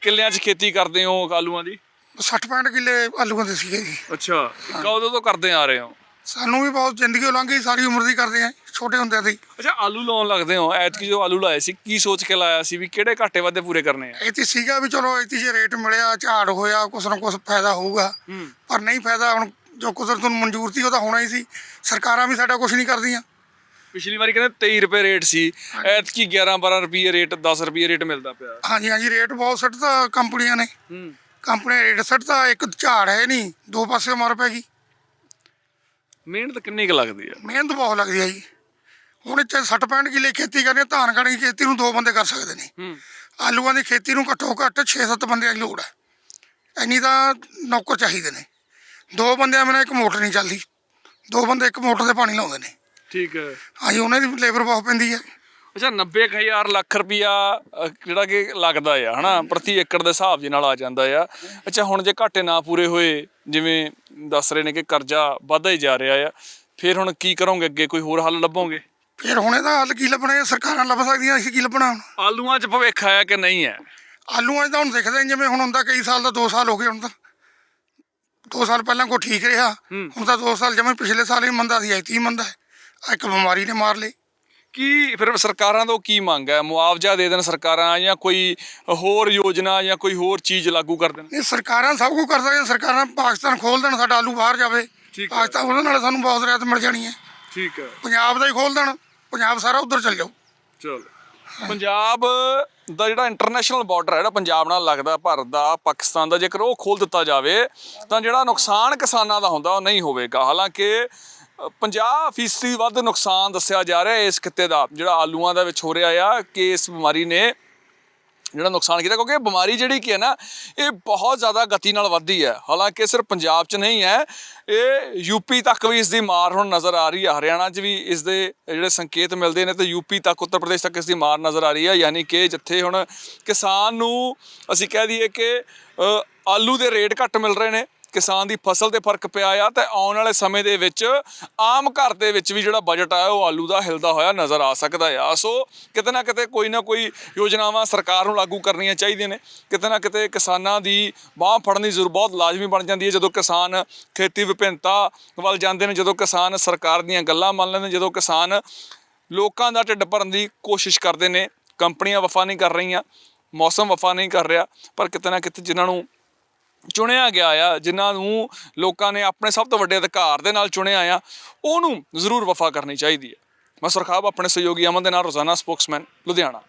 ਕਿੱਲਿਆਂ 'ਚ ਖੇਤੀ ਕਰਦੇ ਹੋ ਆਲੂਆਂ ਦੀ? 60 65 ਕਿੱਲੇ ਆਲੂਆਂ ਦੇ ਸੀਗੇ ਜੀ। ਅੱਛਾ। ਕਦੋਂ ਤੋਂ ਕਰਦੇ ਆ ਰਹੇ ਹੋ? ਸਾਨੂੰ ਵੀ ਬਹੁਤ ਜ਼ਿੰਦਗੀ ਲੰਘ ਗਈ ਸਾਰੀ ਉਮਰ ਦੀ ਕਰਦੇ ਆ ਛੋਟੇ ਹੁੰਦਿਆਂ ਦੀ। ਅੱਛਾ ਆਲੂ ਲਾਉਣ ਲੱਗਦੇ ਹੋ ਐਤਕੀ ਜੋ ਆਲੂ ਲਾਏ ਸੀ ਕੀ ਸੋਚ ਕੇ ਲਾਇਆ ਸੀ ਵੀ ਕਿਹੜੇ ਘਾਟੇ ਵਾਧੇ ਪੂਰੇ ਕਰਨੇ ਆ? ਇਹ ਤੇ ਸੀਗਾ ਵੀ ਚਲੋ ਇੱਥੇ ਜੇ ਰੇਟ ਮਿਲਿਆ ਝਾੜ ਹੋਇਆ ਕੁਛ ਨਾ ਕੁਛ ਫਾਇਦਾ ਹੋਊਗਾ। ਪਰ ਨਹੀਂ ਫਾਇਦਾ ਹੁਣ ਜੋ ਕੁਦਰਤ ਨੂੰ ਮਨਜ਼ੂਰ ਸੀ ਉਹ ਤਾਂ ਹੋਣਾ ਹੀ ਸੀ। ਸਰਕਾਰਾਂ ਵੀ ਸਾਡਾ ਕੁਝ ਨਹੀਂ ਕਰਦੀਆਂ। ਪਿਛਲੀ ਵਾਰੀ ਕਹਿੰਦੇ 23 ਰੁਪਏ ਰੇਟ ਸੀ ਐਤਕੀ 11 12 ਰੁਪਏ ਰੇਟ 10 ਰੁਪਏ ਰੇਟ ਮਿਲਦਾ ਪਿਆ। ਹਾਂਜੀ ਹਾਂਜੀ ਰੇਟ ਬਹੁਤ ਸੱਟਦਾ ਕੰਪਨੀਆਂ ਨੇ। ਹੂੰ। ਕੰਪਨੀ ਰੇਟ ਸੱਟਦਾ ਇੱਕ ਝਾੜ ਹੈ ਨਹੀਂ ਦੋ ਪਾਸੇ ਮਰ ਪੈ ਗਈ। ਮਿਹਨਤ ਕਿੰਨੀ ਕੁ ਲੱਗਦੀ ਆ? ਮਿਹਨਤ ਬਹੁਤ ਲੱਗਦੀ ਹੈ ਜੀ। ਹੁਣ ਇੱਥੇ 60 65 ਕਿੱਲੇ ਖੇਤੀ ਕਰਨੀ ਧਾਨ ਕਣਕ ਦੀ ਖੇਤੀ ਨੂੰ ਦੋ ਬੰਦੇ ਕਰ ਸਕਦੇ ਨੇ। ਹੂੰ। ਆਲੂਆਂ ਦੀ ਖੇਤੀ ਨੂੰ ਘੱਟੋ ਘੱਟ 6-7 ਬੰਦਿਆਂ ਦੀ ਲੋੜ ਹੈ ਇੰਨੀ ਤਾਂ ਨੌਕਰ ਚਾਹੀਦੇ ਨੇ। ਦੋ ਬੰਦਿਆਂ ਬਿਨਾਂ ਇੱਕ ਮੋਟਰ ਨਹੀਂ ਚੱਲਦੀ। ਦੋ ਬੰਦੇ ਇੱਕ ਮੋਟਰ ਤੇ ਪਾਣੀ ਲਾਉਂਦੇ ਨੇ। ਠੀਕ ਹੈ ਹਾਂਜੀ ਉਹਨਾਂ ਦੀ ਲੇਬਰ ਬਹੁਤ ਪੈਂਦੀ ਹੈ ਅੱਛਾ 90000 ਲੱਖ ਰੁਪਿਆ ਅਹ, ਜਿਹੜਾ ਕਿ ਲੱਗਦਾ ਆ ਹਨਾ? ਪ੍ਰਤੀ ਏਕੜ ਦੇ ਹਿਸਾਬ ਦੇ ਨਾਲ ਆ ਜਾਂਦਾ ਆ। ਅੱਛਾ ਹੁਣ ਜੇ ਘਾਟੇ ਨਾ ਪੂਰੇ ਹੋਏ ਜਿਵੇਂ ਦੱਸ ਰਹੇ ਨੇ ਕਿ ਕਰਜ਼ਾ ਵਧਦਾ ਹੀ ਜਾ ਰਿਹਾ ਆ ਫਿਰ ਹੁਣ ਕੀ ਕਰੋਗੇ ਅੱਗੇ? ਕੋਈ ਹੋਰ ਹੱਲ ਲੱਭੋਗੇ? ਫਿਰ ਹੁਣ ਇਹਦਾ ਹੱਲ ਕੀ ਲੱਭਣਾ? ਇਹ ਸਰਕਾਰਾਂ ਲੱਭ ਸਕਦੀਆਂ ਅਸੀਂ ਕੀ ਲੱਭਣਾ ਆਲੂਆਂ 'ਚ ਭਵਿੱਖ ਆਇਆ ਕਿ ਨਹੀਂ ਹੈ? ਆਲੂਆਂ 'ਚ ਤਾਂ ਹੁਣ ਦਿਖਦੇ ਜਿਵੇਂ ਹੁਣ ਹੁੰਦਾ ਕਈ ਸਾਲ ਦਾ 2 ਸਾਲ ਹੋ ਗਏ ਹੁਣ ਤਾਂ। 2 ਸਾਲ ਪਹਿਲਾਂ ਕੋ ਠੀਕ ਰਿਹਾ। ਹੁਣ ਤਾਂ 2 ਸਾਲ ਜਿਵੇਂ ਪਿਛਲੇ ਸਾਲ ਹੀ ਮੰਦਾ ਸੀ ਐਤੀ ਮੰਦਾ ਇੱਕ ਬਿਮਾਰੀ ਨੇ ਮਾਰ ਲਈ। ਕੀ ਫਿਰ ਸਰਕਾਰਾਂ ਤੋਂ ਕੀ ਮੰਗ ਹੈ? ਮੁਆਵਜ਼ਾ ਦੇ ਦੇਣ ਸਰਕਾਰਾਂ ਜਾਂ ਕੋਈ ਹੋਰ ਯੋਜਨਾ ਜਾਂ ਕੋਈ ਹੋਰ ਚੀਜ਼ ਲਾਗੂ ਕਰ ਦੇਣ? ਇਹ ਸਰਕਾਰਾਂ ਸਭ ਕੁਝ ਕਰ ਸਕਦੀਆਂ। ਸਰਕਾਰਾਂ ਪਾਕਿਸਤਾਨ ਖੋਲ ਦੇਣ ਸਾਡਾ ਆਲੂ ਬਾਹਰ ਜਾਵੇ। ਠੀਕ ਹੈ। ਪਾਕਿਸਤਾਨ ਉਹਨਾਂ ਨਾਲ ਸਾਨੂੰ ਬਹੁਤ ਰਿਆਇਤ ਮਿਲ ਜਾਣੀ ਹੈ। ਠੀਕ ਹੈ। ਪੰਜਾਬ ਦਾ ਹੀ ਖੋਲ ਦੇਣ ਪੰਜਾਬ ਸਾਰਾ ਉਧਰ ਚੱਲ ਜਾਊ। ਚਲੋ। ਪੰਜਾਬ ਦਾ ਜਿਹੜਾ ਇੰਟਰਨੈਸ਼ਨਲ ਬਾਰਡਰ ਹੈ ਜਿਹੜਾ ਪੰਜਾਬ ਨਾਲ ਲੱਗਦਾ ਭਾਰਤ ਦਾ ਪਾਕਿਸਤਾਨ ਦਾ ਜੇਕਰ ਉਹ ਖੋਲ ਦਿੱਤਾ ਜਾਵੇ ਤਾਂ ਜਿਹੜਾ ਨੁਕਸਾਨ ਕਿਸਾਨਾਂ ਦਾ ਹੁੰਦਾ ਉਹ ਨਹੀਂ ਹੋਵੇਗਾ। ਹਾਲਾਂਕਿ 50 ਫੀਸਦੀ ਵੱਧ ਨੁਕਸਾਨ ਦੱਸਿਆ ਜਾ ਰਿਹਾ ਇਸ ਕਿੱਤੇ ਦਾ, ਜਿਹੜਾ ਆਲੂਆਂ ਦੇ ਵਿੱਚ ਹੋ ਰਿਹਾ ਆ ਕਿ ਇਸ ਬਿਮਾਰੀ ਨੇ ਜਿਹੜਾ ਨੁਕਸਾਨ ਕੀਤਾ, ਕਿਉਂਕਿ ਇਹ ਬਿਮਾਰੀ ਜਿਹੜੀ ਕੀ ਹੈ ਨਾ, ਇਹ ਬਹੁਤ ਜ਼ਿਆਦਾ ਗਤੀ ਨਾਲ ਵੱਧਦੀ ਹੈ। ਹਾਲਾਂਕਿ ਸਿਰਫ ਪੰਜਾਬ 'ਚ ਨਹੀਂ ਹੈ, ਇਹ ਯੂਪੀ ਤੱਕ ਵੀ ਇਸ ਦੀ ਮਾਰ ਹੁਣ ਨਜ਼ਰ ਆ ਰਹੀ ਹੈ। ਹਰਿਆਣਾ 'ਚ ਵੀ ਇਸ ਦੇ ਜਿਹੜੇ ਸੰਕੇਤ ਮਿਲਦੇ ਨੇ ਤੇ ਯੂਪੀ ਤੱਕ, ਉੱਤਰ ਪ੍ਰਦੇਸ਼ ਤੱਕ ਇਸ ਦੀ ਮਾਰ ਨਜ਼ਰ ਆ ਰਹੀ ਹੈ। ਯਾਨੀ ਕਿ ਜਿੱਥੇ ਹੁਣ ਕਿਸਾਨ ਨੂੰ ਅਸੀਂ ਕਹਿ ਦਈਏ ਕਿ ਆਲੂ ਦੇ ਰੇਟ ਘੱਟ ਮਿਲ ਰਹੇ ਨੇ। ਕਿਸਾਨ ਦੀ ਫਸਲ ਤੇ ਫ਼ਰਕ ਪਿਆ ਆ ਤੇ ਆਉਣ ਵਾਲੇ ਸਮੇਂ ਦੇ ਵਿੱਚ ਆਮ ਘਰ ਦੇ ਵਿੱਚ ਵੀ ਜਿਹੜਾ ਬਜਟ ਆ ਉਹ ਆਲੂ ਦਾ ਹਿਲਦਾ ਹੋਇਆ ਨਜ਼ਰ ਆ ਸਕਦਾ ਆ। ਸੋ ਕਿਤੇ ਨਾ ਕਿਤੇ ਕੋਈ ਨਾ ਕੋਈ ਯੋਜਨਾਵਾਂ ਸਰਕਾਰ ਨੂੰ ਲਾਗੂ ਕਰਨੀਆਂ ਚਾਹੀਦੀਆਂ ਨੇ। ਕਿਤੇ ਨਾ ਕਿਤੇ ਕਿਸਾਨਾਂ ਦੀ ਬਾਹ ਫੜਨ ਦੀ ਜ਼ਰੂਰ ਬਹੁਤ ਲਾਜ਼ਮੀ ਬਣ ਜਾਂਦੀ ਹੈ। ਜਦੋਂ ਕਿਸਾਨ ਖੇਤੀ ਵਿਭਿੰਨਤਾ ਵੱਲ ਜਾਂਦੇ ਨੇ, ਜਦੋਂ ਕਿਸਾਨ ਸਰਕਾਰ ਦੀਆਂ ਗੱਲਾਂ ਮੰਨ ਲੈਂਦੇ ਨੇ, ਜਦੋਂ ਕਿਸਾਨ ਲੋਕਾਂ ਦਾ ਢਿੱਡ ਭਰਨ ਦੀ ਕੋਸ਼ਿਸ਼ ਕਰਦੇ ਨੇ, ਕੰਪਨੀਆਂ ਵਫਾ ਨਹੀਂ ਕਰ ਰਹੀਆਂ, ਮੌਸਮ ਵਫਾ ਨਹੀਂ ਕਰ ਰਿਹਾ, ਪਰ ਕਿਤੇ ਨਾ ਕਿਤੇ ਜਿਨ੍ਹਾਂ ਨੂੰ ਚੁਣਿਆ ਗਿਆ ਆ, ਜਿਨ੍ਹਾਂ ਨੂੰ ਲੋਕਾਂ ਨੇ ਆਪਣੇ ਸਭ ਤੋਂ ਵੱਡੇ ਅਧਿਕਾਰ ਦੇ ਨਾਲ ਚੁਣਿਆ ਆ, ਉਹਨੂੰ ਜ਼ਰੂਰ ਵਫਾ ਕਰਨੀ ਚਾਹੀਦੀ ਹੈ। ਮੈਂ ਸੁਰਖਾਬ, ਆਪਣੇ ਸਹਿਯੋਗੀ ਅਮਨ ਦੇ ਨਾਲ ਰੋਜ਼ਾਨਾ ਸਪੋਕਸਮੈਨ, ਲੁਧਿਆਣਾ।